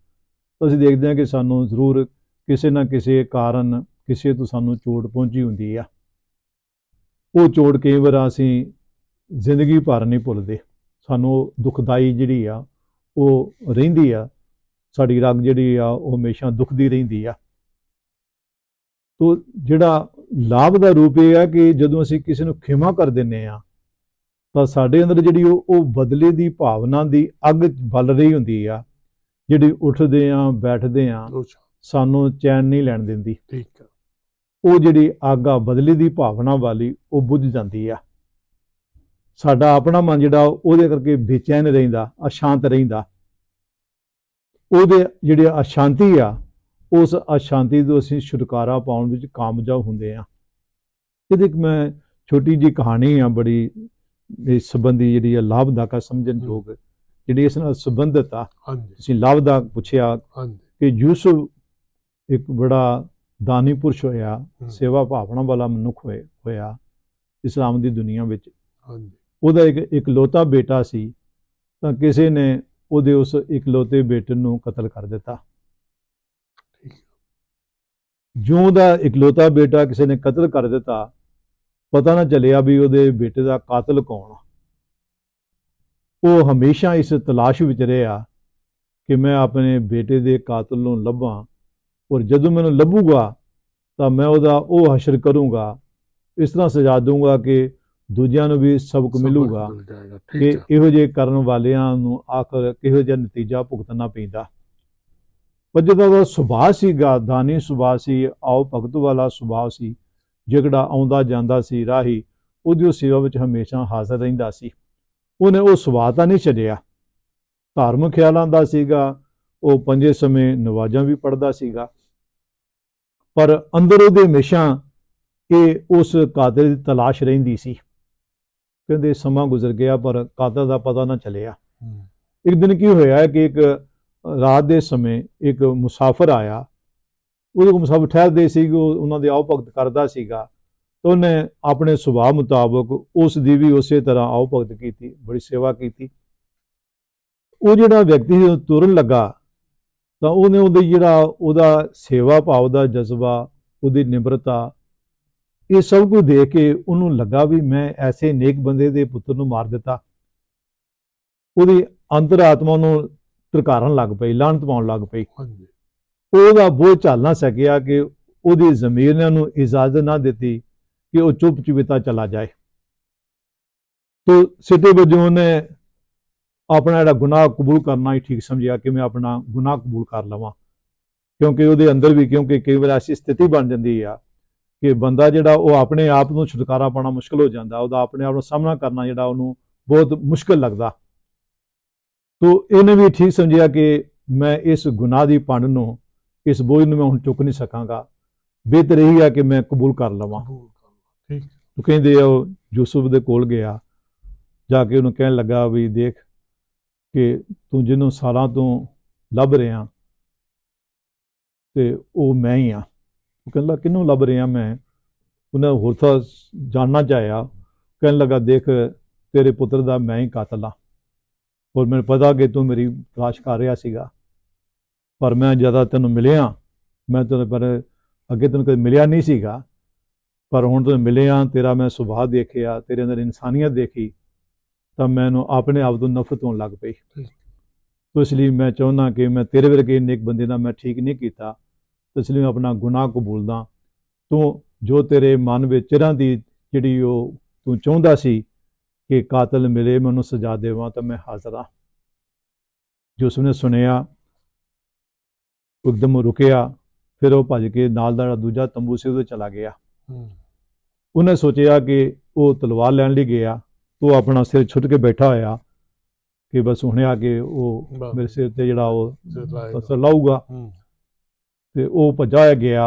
ਤਾਂ ਅਸੀਂ ਦੇਖਦੇ ਹਾਂ ਕਿ ਸਾਨੂੰ ਜ਼ਰੂਰ ਕਿਸੇ ਨਾ ਕਿਸੇ ਕਾਰਨ ਕਿਸੇ ਤੋਂ ਸਾਨੂੰ ਚੋਟ ਪਹੁੰਚੀ ਹੁੰਦੀ ਆ। ਉਹ ਚੋਟ ਕਈ ਵਾਰ ਅਸੀਂ ਜ਼ਿੰਦਗੀ ਭਰ ਨਹੀਂ ਭੁੱਲਦੇ। ਸਾਨੂੰ ਦੁਖਦਾਈ ਜਿਹੜੀ ਆ ਉਹ ਰਹਿੰਦੀ ਆ। ਸਾਡੀ ਰਗ ਜਿਹੜੀ ਆ ਉਹ ਹਮੇਸ਼ਾ ਦੁਖਦੀ ਰਹਿੰਦੀ ਆ। ਤੋ ਜਿਹੜਾ ਲਾਭ ਦਾ ਰੂਪ ਇਹ ਆ ਕਿ ਜਦੋਂ ਅਸੀਂ ਕਿਸੇ ਨੂੰ ਖਿਮਾ ਕਰ ਦਿੰਨੇ ਆ ਤਾਂ ਸਾਡੇ ਅੰਦਰ ਜਿਹੜੀ ਉਹ ਉਹ ਬਦਲੇ ਦੀ ਭਾਵਨਾ ਦੀ ਅੱਗ ਬਲ ਰਹੀ ਹੁੰਦੀ ਆ। ਜਿਹੜੀ ਉੱਠਦੇ ਆ ਬੈਠਦੇ ਆ ਸਾਨੂੰ ਚੈਨ ਨਹੀਂ ਲੈਣ ਦਿੰਦੀ। ਠੀਕ ਉਹ ਜਿਹੜੀ ਅੱਗ ਆ ਬਦਲੇ ਦੀ ਭਾਵਨਾ ਵਾਲੀ ਉਹ ਬੁੱਝ ਜਾਂਦੀ ਆ। ਸਾਡਾ ਆਪਣਾ ਮਨ ਜਿਹੜਾ ਉਹਦੇ ਕਰਕੇ ਬੇਚੈਨ ਰਹਿੰਦਾ ਅਸ਼ਾਂਤ ਰਹਿੰਦਾ। ਉਹਦੇ ਜਿਹੜੇ ਅਸ਼ਾਂਤੀ ਆ ਉਸ ਅਸ਼ਾਂਤੀ ਤੋਂ ਅਸੀਂ ਛੁਟਕਾਰਾ ਪਾਉਣ ਵਿੱਚ ਕਾਮਯਾਬ ਹੁੰਦੇ ਆ ਇਹਦੀ ਇੱਕ ਮੈਂ ਛੋਟੀ ਜੀ ਕਹਾਣੀ ਆ ਬੜੀ ਇਸ ਸੰਬੰਧੀ ਜਿਹੜੀ ਆ ਲਾਭਦਾਇਕ ਸਮਝਣ ਯੋਗ ਜਿਹੜੀ ਇਸ ਨਾਲ ਸੰਬੰਧਿਤ ਆ। ਤੁਸੀਂ ਲਾਭਦਾਇਕ ਪੁੱਛਿਆ ਹਾਂਜੀ। ਕਿ ਯੂਸਫ ਇੱਕ ਬੜਾ ਦਾਨੀ ਪੁਰਸ਼ ਹੋਇਆ ਸੇਵਾ ਭਾਵਨਾ ਵਾਲਾ ਮਨੁੱਖ ਹੋਇਆ ਇਸਲਾਮ ਦੀ ਦੁਨੀਆ ਵਿੱਚ। ਹਾਂਜੀ। ਉਹਦਾ ਇੱਕ ਇਕਲੌਤਾ ਬੇਟਾ ਸੀ, ਤਾਂ ਕਿਸੇ ਨੇ ਉਹਦੇ ਉਸ ਇਕਲੌਤੇ ਬੇਟੇ ਨੂੰ ਕਤਲ ਕਰ ਦਿੱਤਾ। ਜਿਉਂ ਦਾ ਇਕਲੌਤਾ ਬੇਟਾ ਕਿਸੇ ਨੇ ਕਤਲ ਕਰ ਦਿੱਤਾ, ਪਤਾ ਨਾ ਚੱਲਿਆ ਵੀ ਉਹਦੇ ਬੇਟੇ ਦਾ ਕਾਤਲ ਕੌਣ ਉਹ ਹਮੇਸ਼ਾ ਇਸ ਤਲਾਸ਼ ਵਿੱਚ ਰਿਹਾ ਕਿ ਮੈਂ ਆਪਣੇ ਬੇਟੇ ਦੇ ਕਾਤਲ ਨੂੰ ਲੱਭਾਂ ਔਰ ਜਦੋਂ ਮੈਨੂੰ ਲੱਭੂਗਾ ਤਾਂ ਮੈਂ ਉਹਦਾ ਉਹ ਹਸ਼ਰ ਕਰੂੰਗਾ, ਇਸ ਤਰ੍ਹਾਂ ਸਜਾ ਦੂੰਗਾ ਕਿ ਦੂਜਿਆਂ ਨੂੰ ਵੀ ਸਬਕ ਮਿਲੂਗਾ ਕਿ ਇਹੋ ਜਿਹੇ ਕਰਨ ਵਾਲਿਆਂ ਨੂੰ ਆਖਰ ਕਿਹੋ ਜਿਹਾ ਨਤੀਜਾ ਭੁਗਤਣਾ ਪੈਂਦਾ। ਪਰ ਜਦੋਂ ਦਾ ਸੁਭਾਅ ਸੀਗਾ ਦਾਨੀ ਸੁਭਾਅ ਸੀ ਆਓ ਭਗਤ ਵਾਲਾ ਸੁਭਾਅ ਸੀ ਜਿਹੜਾ ਆਉਂਦਾ ਜਾਂਦਾ ਸੀ ਰਾਹੀ ਉਹਦੀ ਉਹ ਸੇਵਾ ਵਿੱਚ ਹਮੇਸ਼ਾ ਹਾਜ਼ਰ ਰਹਿੰਦਾ ਸੀ। ਉਹਨੇ ਉਹ ਸੁਭਾਅ ਤਾਂ ਨਹੀਂ ਛੱਡਿਆ। ਧਾਰਮਿਕ ਖਿਆਲਾਂ ਦਾ ਸੀਗਾ ਉਹ ਪੰਜੇ ਸਮੇਂ ਨਵਾਜ਼ਾਂ ਵੀ ਪੜਦਾ ਸੀਗਾ। ਪਰ ਅੰਦਰ ਉਹਦੇ ਹਮੇਸ਼ਾ ਇਹ ਉਸ ਕਾਦਰ ਦੀ ਤਲਾਸ਼ ਰਹਿੰਦੀ ਸੀ। ਕਹਿੰਦੇ ਸਮਾਂ ਗੁਜ਼ਰ ਗਿਆ ਪਰ ਕਾਦਰ ਦਾ ਪਤਾ ਨਾ ਚੱਲਿਆ। ਇੱਕ ਦਿਨ ਕੀ ਹੋਇਆ ਕਿ ਇੱਕ ਰਾਤ ਦੇ ਸਮੇਂ ਇੱਕ ਮੁਸਾਫਰ ਆਇਆ। ਉਹਦੇ ਕੋਲ ਮੁਸਾਫਰ ਠਹਿਰਦੇ ਸੀ ਉਹ ਉਹਨਾਂ ਦੇ ਆਓ ਭਗਤ ਕਰਦਾ ਸੀਗਾ। ਤਾਂ ਉਹਨੇ ਆਪਣੇ ਸੁਭਾਅ ਮੁਤਾਬਕ ਉਸ ਦੀ ਵੀ ਉਸੇ ਤਰ੍ਹਾਂ ਆਓ ਭਗਤ ਕੀਤੀ ਬੜੀ ਸੇਵਾ ਕੀਤੀ। ਉਹ ਜਿਹੜਾ ਵਿਅਕਤੀ ਜਦੋਂ ਤੁਰਨ ਲੱਗਾ। ਤਾਂ ਉਹਨੇ ਉਹਦੇ ਜਿਹੜਾ ਉਹਦਾ ਸੇਵਾ ਭਾਵ ਦਾ ਜਜ਼ਬਾ ਉਹਦੀ ਨਿਮਰਤਾ ਇਹ ਸਭ ਕੁਝ ਦੇਖ ਕੇ ਉਹਨੂੰ ਲੱਗਾ ਵੀ ਮੈਂ ਐਸੇ ਨੇਕ ਬੰਦੇ ਦੇ ਪੁੱਤਰ ਨੂੰ ਮਾਰ ਦਿੱਤਾ। ਉਹਦੀ ਅੰਤਰਾਤਮਾ ਨੂੰ ਧਰਕਾਰਨ ਲੱਗ ਪਈ ਲਾਹਨਤ ਪਾਉਣ ਲੱਗ ਪਈ। ਉਹਦਾ ਬੋਝ ਝੱਲ ਨਾ ਸਕਿਆ ਕਿ ਉਹਦੀ ਜ਼ਮੀਰ ਨੇ ਉਹਨੂੰ ਇਜਾਜ਼ਤ ਨਾ ਦਿੱਤੀ ਕਿ ਉਹ ਚੁੱਪ ਚੁਪੀਤਾ ਚਲਾ ਜਾਏ। ਤੋ ਸਿੱਟੇ ਵਜੋਂ ਉਹਨੇ ਆਪਣਾ ਜਿਹੜਾ ਗੁਨਾਹ ਕਬੂਲ ਕਰਨਾ ਹੀ ਠੀਕ ਸਮਝਿਆ ਕਿ ਮੈਂ ਆਪਣਾ ਗੁਨਾਹ ਕਬੂਲ ਕਰ ਲਵਾਂ। ਕਿਉਂਕਿ ਉਹਦੇ ਅੰਦਰ ਵੀ ਕਿਉਂਕਿ ਕਈ ਵਾਰ ਐਸੀ ਸਥਿਤੀ ਬਣ ਜਾਂਦੀ ਆ ਕਿ ਬੰਦਾ ਜਿਹੜਾ ਉਹ ਆਪਣੇ ਆਪ ਨੂੰ ਛੁਟਕਾਰਾ ਪਾਉਣਾ ਮੁਸ਼ਕਲ ਹੋ ਜਾਂਦਾ ਉਹਦਾ ਆਪਣੇ ਆਪ ਨੂੰ ਸਾਹਮਣਾ ਕਰਨਾ ਜਿਹੜਾ ਉਹਨੂੰ ਬਹੁਤ ਮੁਸ਼ਕਲ ਲੱਗਦਾ। ਤੋ ਇਹਨੇ ਵੀ ਠੀਕ ਸਮਝਿਆ ਕਿ ਮੈਂ ਇਸ ਗੁਨਾਹ ਦੀ ਪੰਡ ਨੂੰ ਇਸ ਬੋਝ ਨੂੰ ਮੈਂ ਹੁਣ ਚੁੱਕ ਨਹੀਂ ਸਕਾਂਗਾ। ਬਿਹਤਰ ਇਹੀ ਆ ਕਿ ਮੈਂ ਕਬੂਲ ਕਰ ਲਵਾਂ। ਠੀਕ। ਉਹ ਕਹਿੰਦੇ ਆ ਉਹ ਯੂਸਫ ਦੇ ਕੋਲ ਗਿਆ ਜਾ ਕੇ ਉਹਨੂੰ ਕਹਿਣ ਲੱਗਾ ਵੀ ਦੇਖ ਕਿ ਤੂੰ ਜਿਹਨੂੰ ਸਾਲਾਂ ਤੋਂ ਲੱਭ ਰਿਹਾ ਤੇ ਉਹ ਮੈਂ ਹੀ ਆ। ਉਹ ਕਹਿੰਦਾ ਕਿਹਨੂੰ ਲੱਭ ਰਿਹਾ ਮੈਂ? ਉਹਨੇ ਹੋਰ ਤਾਂ ਜਾਣਨਾ ਚਾਹਿਆ। ਕਹਿਣ ਲੱਗਾ ਦੇਖ ਤੇਰੇ ਪੁੱਤਰ ਦਾ ਮੈਂ ਹੀ ਕਾਤਲ ਆ। ਔਰ ਮੈਨੂੰ ਪਤਾ ਕਿ ਤੂੰ ਮੇਰੀ ਤਲਾਸ਼ ਕਰ ਰਿਹਾ ਸੀਗਾ। ਪਰ ਮੈਂ ਜ਼ਿਆਦਾ ਤੈਨੂੰ ਮਿਲਿਆ। ਮੈਂ ਤੈਨੂੰ ਪਰ ਅੱਗੇ ਤੈਨੂੰ ਕਦੇ ਮਿਲਿਆ ਨਹੀਂ ਸੀਗਾ। ਪਰ ਹੁਣ ਤੈਨੂੰ ਮਿਲਿਆ ਤੇਰਾ ਮੈਂ ਸੁਭਾਅ ਦੇਖਿਆ ਤੇਰੇ ਅੰਦਰ ਇਨਸਾਨੀਅਤ ਦੇਖੀ ਤਾਂ ਮੈਨੂੰ ਆਪਣੇ ਆਪ ਤੋਂ ਨਫ਼ਰਤ ਹੋਣ ਲੱਗ ਪਈ। ਤੋ ਇਸ ਲਈ ਮੈਂ ਚਾਹੁੰਦਾ ਕਿ ਮੈਂ ਤੇਰੇ ਵਰਗੇ ਨੇਕ ਬੰਦੇ ਦਾ ਮੈਂ ਠੀਕ ਨਹੀਂ ਕੀਤਾ। ਤੇ ਇਸ ਲਈ ਮੈਂ ਆਪਣਾ ਗੁਨਾਹ ਕਬੂਲਦਾ ਤੂੰ ਜੋ ਤੇਰੇ ਮਨ ਵਿੱਚ ਚਿਰਾਂ ਦੀ ਜਿਹੜੀ ਉਹ ਤੂੰ ਚਾਹੁੰਦਾ ਸੀ ਕਿ ਕਾਤਲ ਮਿਲੇ ਮੈਨੂੰ ਸਜ਼ਾ ਦੇਵਾਂ ਤਾਂ ਮੈਂ ਹਾਜ਼ਰ ਹਾਂ ਜੋ ਉਸਨੇ ਸੁਣਿਆ ਇੱਕਦਮ ਰੁਕਿਆ ਫਿਰ ਉਹ ਭੱਜ ਕੇ ਨਾਲ ਦਾ ਦੂਜਾ ਤੰਬੂ ਸੀ ਉਹਦੇ ਚਲਾ ਗਿਆ। ਉਹਨੇ ਸੋਚਿਆ ਕਿ ਉਹ ਤਲਵਾਰ ਲੈਣ ਲਈ ਗਿਆ। ਉਹ ਆਪਣਾ ਸਿਰ ਛੁੱਟ ਕੇ ਬੈਠਾ ਹੋਇਆ ਕਿ ਬਸ ਹੁਣੇ ਆ ਕੇ ਉਹ। ਮੇਰੇ ਸਿਰ ਤੇ ਜਿਹੜਾ ਉਹ। ਅਸਰ ਲਾਊਗਾ। ਤੇ ਉਹ ਭੱਜਾ ਹੋਇਆ ਗਿਆ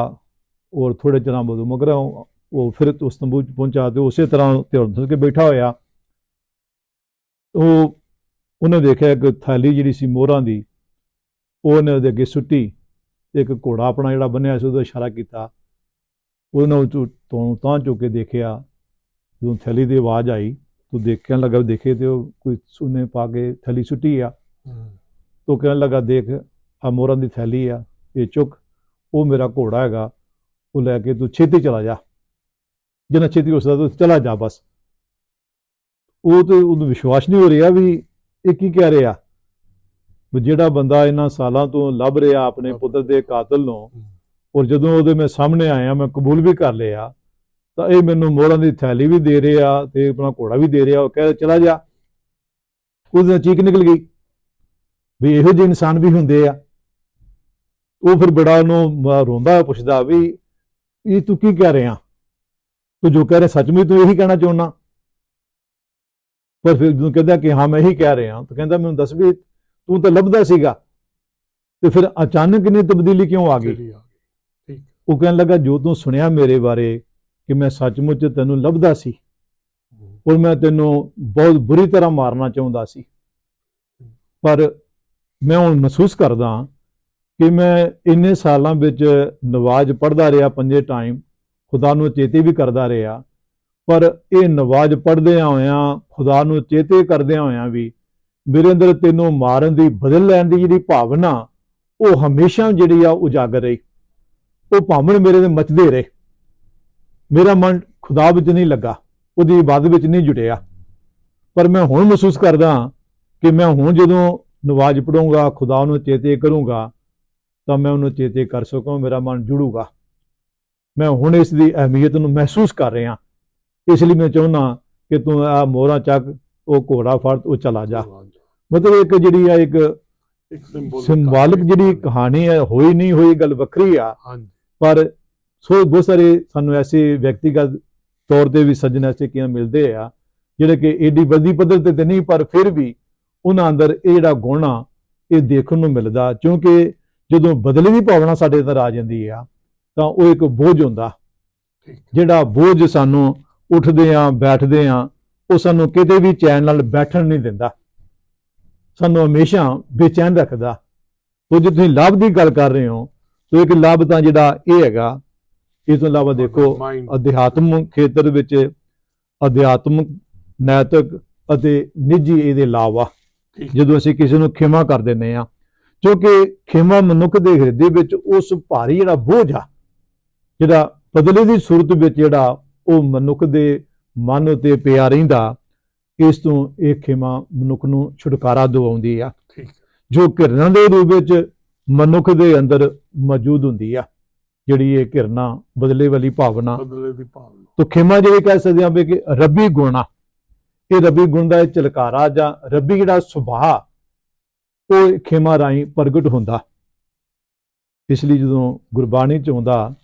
ਔਰ ਥੋੜੇ ਚਿਰਾਂ ਬਾਅਦ ਮਗਰ ਉਹ ਫਿਰ ਉਸ ਤੰਬੂ 'ਚ ਪਹੁੰਚਾ ਤੇ ਉਸੇ ਤਰ੍ਹਾਂ ਧਿਰ ਕੇ ਬੈਠਾ ਹੋਇਆ। ਉਹ ਉਹਨੇ ਦੇਖਿਆ ਕਿ ਥੈਲੀ ਜਿਹੜੀ ਸੀ ਮੋਹਰਾਂ ਦੀ ਉਹ ਉਹਨੇ ਉਹਦੇ ਅੱਗੇ ਸੁੱਟੀ ਇੱਕ ਘੋੜਾ ਆਪਣਾ ਜਿਹੜਾ ਬੰਨਿਆ ਸੀ ਉਹਦਾ ਇਸ਼ਾਰਾ ਕੀਤਾ। ਉਹਨੇ ਉਹ ਤੋਂ ਤੋਂ ਚੁੱਕ ਕੇ ਦੇਖਿਆ ਜਦੋਂ ਥੈਲੀ ਦੀ ਆਵਾਜ਼ ਆਈ ਤੂੰ ਦੇਖਣ ਲੱਗਾ ਦੇਖੇ ਤੇ ਉਹ ਕੋਈ ਸੁਨੇ ਪਾ ਕੇ ਥੈਲੀ ਸੁੱਟੀ ਆ। ਤੋ ਕਹਿਣ ਲੱਗਾ ਦੇਖ ਆ ਮੋਹਰਾਂ ਦੀ ਥੈਲੀ ਆ ਇਹ ਚੁੱਕ। ਉਹ ਮੇਰਾ ਘੋੜਾ ਹੈਗਾ ਉਹ ਲੈ ਕੇ ਤੂੰ ਛੇਤੀ ਚਲਾ ਜਾ। ਜਿੰਨਾ ਛੇਤੀ ਹੋ ਸਕਦਾ ਤੂੰ ਚਲਾ ਜਾ ਬਸ। ਉਹ ਤੇ ਉਹਨੂੰ ਵਿਸ਼ਵਾਸ ਨਹੀਂ ਹੋ ਰਿਹਾ ਵੀ ਇਹ ਕੀ ਕਹਿ ਰਿਹਾ। ਵੀ ਜਿਹੜਾ ਬੰਦਾ ਇਹਨਾਂ ਸਾਲਾਂ ਤੋਂ ਲੱਭ ਰਿਹਾ ਆਪਣੇ ਪੁੱਤਰ ਦੇ ਕਾਤਲ ਨੂੰ ਔਰ ਜਦੋਂ ਉਹਦੇ ਮੈਂ ਸਾਹਮਣੇ ਆਇਆ ਮੈਂ ਕਬੂਲ ਵੀ ਕਰ ਲਿਆ ਤਾਂ ਇਹ ਮੈਨੂੰ ਮੋਹਰਾਂ ਦੀ ਥੈਲੀ ਵੀ ਦੇ ਰਿਹਾ ਤੇ ਆਪਣਾ ਘੋੜਾ ਵੀ ਦੇ ਰਿਹਾ ਉਹ ਕਹਿੰਦਾ ਚਲਾ ਜਾ। ਉਹਦੇ ਚੀਕ ਨਿਕਲ ਗਈ। ਵੀ ਇਹੋ ਜਿਹੇ ਇਨਸਾਨ ਵੀ ਹੁੰਦੇ ਆ। ਉਹ ਫਿਰ ਬੜਾ ਉਹਨੂੰ ਰੋਂਦਾ ਪੁੱਛਦਾ ਵੀ ਇਹ ਤੂੰ ਕੀ ਕਹਿ ਰਿਹਾ? ਤੂੰ ਜੋ ਕਹਿ ਰਿਹਾ ਸੱਚਮੁੱਚ ਤੂੰ ਇਹੀ ਕਹਿਣਾ ਚਾਹੁੰਦਾ। ਪਰ ਫਿਰ ਜਦੋਂ ਕਹਿੰਦਾ ਕਿ ਹਾਂ ਮੈਂ ਇਹੀ ਕਹਿ ਰਿਹਾ ਤਾਂ ਕਹਿੰਦਾ ਮੈਨੂੰ ਦੱਸ ਵੀ ਤੂੰ ਤਾਂ ਲੱਭਦਾ ਸੀਗਾ। ਤੇ ਫਿਰ ਅਚਾਨਕ ਇੰਨੀ ਤਬਦੀਲੀ ਕਿਉਂ ਆ ਗਈ? ਠੀਕ। ਉਹ ਕਹਿਣ ਲੱਗਾ ਜੋ ਤੂੰ ਸੁਣਿਆ ਮੇਰੇ ਬਾਰੇ ਕਿ ਮੈਂ ਸੱਚਮੁੱਚ ਤੈਨੂੰ ਲੱਭਦਾ ਸੀ ਹੂੰ, ਔਰ ਮੈਂ ਤੈਨੂੰ ਬਹੁਤ ਬੁਰੀ ਤਰ੍ਹਾਂ ਮਾਰਨਾ ਚਾਹੁੰਦਾ ਸੀ। ਪਰ ਮੈਂ ਹੁਣ ਮਹਿਸੂਸ ਕਰਦਾ ਕਿ ਮੈਂ ਇੰਨੇ ਸਾਲਾਂ ਵਿੱਚ ਨਵਾਜ਼ ਪੜ੍ਹਦਾ ਰਿਹਾ ਪੰਜੇ ਟਾਈਮ ਖੁਦਾ ਨੂੰ ਚੇਤੇ ਵੀ ਕਰਦਾ ਰਿਹਾ। ਪਰ ਇਹ ਨਵਾਜ਼ ਪੜ੍ਹਦਿਆਂ ਹੋਇਆਂ, ਖੁਦਾ ਨੂੰ ਚੇਤੇ ਕਰਦਿਆਂ ਹੋਇਆਂ ਵੀ ਮੇਰੇ ਅੰਦਰ ਤੈਨੂੰ ਮਾਰਨ ਦੀ, ਬਦਲ ਲੈਣ ਦੀ ਜਿਹੜੀ ਭਾਵਨਾ, ਉਹ ਹਮੇਸ਼ਾ ਜਿਹੜੀ ਆ ਉਜਾਗਰ ਰਹੀ। ਉਹ ਭਾਵਨ ਮੇਰੇ ਦੇ ਮਚਦੇ ਰਹੇ। ਮੇਰਾ ਮਨ ਖੁਦਾ ਵਿੱਚ ਨਹੀਂ ਲੱਗਾ, ਉਹਦੀ ਇਬਾਦਤ ਵਿੱਚ ਨਹੀਂ ਜੁਟਿਆ। ਪਰ ਮੈਂ ਹੁਣ ਮਹਿਸੂਸ ਕਰਦਾ ਕਿ ਮੈਂ ਹੁਣ ਜਦੋਂ ਨਵਾਜ਼ ਪੜੂੰਗਾ ਖੁਦਾ ਨੂੰ ਚੇਤੇ ਕਰੂੰਗਾ ਤਾਂ ਮੈਂ ਉਹਨੂੰ ਚੇਤੇ ਕਰ ਸਕਾਂ ਮੇਰਾ ਮਨ ਜੁੜੂਗਾ। ਮੈਂ ਹੁਣ ਇਸ ਦੀ ਅਹਿਮੀਅਤ ਨੂੰ ਮਹਿਸੂਸ ਕਰ ਰਿਹਾ। ਇਸ ਲਈ ਮੈਂ ਚਾਹੁੰਦਾ ਕਿ ਤੂੰ ਆ ਮੋਹਰਾਂ ਚੱਕ ਉਹ ਘੋੜਾ ਫੜ ਉਹ ਚਲਾ ਜਾ। ਮਤਲਬ ਇੱਕ ਜਿਹੜੀ ਆ ਇੱਕ ਸਿੰਬਾਲਿਕ ਜਿਹੜੀ ਕਹਾਣੀ ਹੈ ਹੋਈ ਨਹੀਂ ਹੋਈ ਗੱਲ ਵੱਖਰੀ ਆ। ਹਾਂਜੀ। ਪਰ ਸੋ ਬਹੁਤ ਸਾਰੇ ਸਾਨੂੰ ਐਸੇ ਵਿਅਕਤੀਗਤ ਤੌਰ ਤੇ ਵੀ ਸੱਜਣ ਐਸੇ ਕਿਆਂ ਮਿਲਦੇ ਆ ਜਿਹੜੇ ਕਿ ਏਡੀ ਵੱਡੀ ਪੱਧਰ ਤੇ ਤੇ ਨਹੀਂ ਪਰ ਫਿਰ ਵੀ ਉਹਨਾਂ ਅੰਦਰ ਇਹ ਜਿਹੜਾ ਗੁਣ ਆ ਇਹ ਦੇਖਣ ਨੂੰ ਮਿਲਦਾ। ਕਿਉਂਕਿ ਜਦੋਂ ਬਦਲੇ ਦੀ ਭਾਵਨਾ ਸਾਡੇ ਅੰਦਰ ਆ ਜਾਂਦੀ ਆ ਤਾਂ ਉਹ ਇੱਕ ਬੋਝ ਹੁੰਦਾ। ਜਿਹੜਾ ਬੋਝ ਸਾਨੂੰ ਉੱਠਦੇ ਆ ਬੈਠਦੇ ਆ ਉਹ ਸਾਨੂੰ ਕਿਤੇ ਵੀ ਚੈਨ ਨਾਲ ਬੈਠਣ ਨਹੀਂ ਦਿੰਦਾ। ਸਾਨੂੰ ਹਮੇਸ਼ਾ ਬੇਚੈਨ ਰੱਖਦਾ। ਉਹ ਜੇ ਤੁਸੀਂ ਲਾਭ ਦੀ ਗੱਲ ਕਰ ਰਹੇ ਹੋ ਤਾਂ ਇੱਕ ਲਾਭ ਤਾਂ ਜਿਹੜਾ ਇਹ ਹੈਗਾ ਇਸ ਤੋਂ ਇਲਾਵਾ ਦੇਖੋ ਅਧਿਆਤਮ ਖੇਤਰ ਵਿੱਚ ਅਧਿਆਤਮਿਕ ਨੈਤਿਕ ਅਤੇ ਨਿੱਜੀ ਇਹਦੇ ਲਾਭ ਆ। ਜਦੋਂ ਅਸੀਂ ਕਿਸੇ ਨੂੰ ਖਿਮਾ ਕਰ ਦਿੰਦੇ ਆ ਕਿਉਂਕਿ ਖਿਮਾ ਮਨੁੱਖ ਦੇ ਹਿਰਦੇ ਵਿੱਚ ਉਸ ਭਾਰੀ ਜਿਹੜਾ ਬੋਝ ਆ ਜਿਹੜਾ ਬਦਲੇ ਦੀ ਸੂਰਤ ਵਿੱਚ ਜਿਹੜਾ ਉਹ ਮਨੁੱਖ ਦੇ ਮਨ ਉਤੇ ਪਿਆ ਰਹਿੰਦਾ ਇਸ ਤੋਂ ਇਹ ਖਿਮਾ ਮਨੁੱਖ ਨੂੰ ਛੁਟਕਾਰਾ ਦਿਵਾਉਂਦੀ ਆ। ਜੋ ਘਿਰਨਾ ਦੇ ਰੂਪ ਵਿੱਚ ਮਨੁੱਖ ਦੇ ਅੰਦਰ ਮੌਜੂਦ ਹੁੰਦੀ ਆ ਜਿਹੜੀ ਇਹ ਘਿਰਨਾ ਬਦਲੇ ਵਾਲੀ ਭਾਵਨਾ। ਬਦਲੇ ਦੀ ਭਾਵਨਾ। ਤੋ ਖਿਮਾ ਜਿਹੜੇ ਕਹਿ ਸਕਦੇ ਹਾਂ ਵੀ ਕਿ ਰੱਬੀ ਗੁਣ ਆ। ਇਹ ਰੱਬੀ ਗੁਣ ਦਾ ਇਹ ਝਲਕਾਰਾ ਜਾਂ ਰੱਬੀ ਜਿਹੜਾ ਸੁਭਾਅ ਉਹ ਖਿਮਾ ਰਾਹੀਂ ਪ੍ਰਗਟ ਹੁੰਦਾ। ਇਸ ਲਈ ਜਦੋਂ ਗੁਰਬਾਣੀ ਚ ਆਉਂਦਾ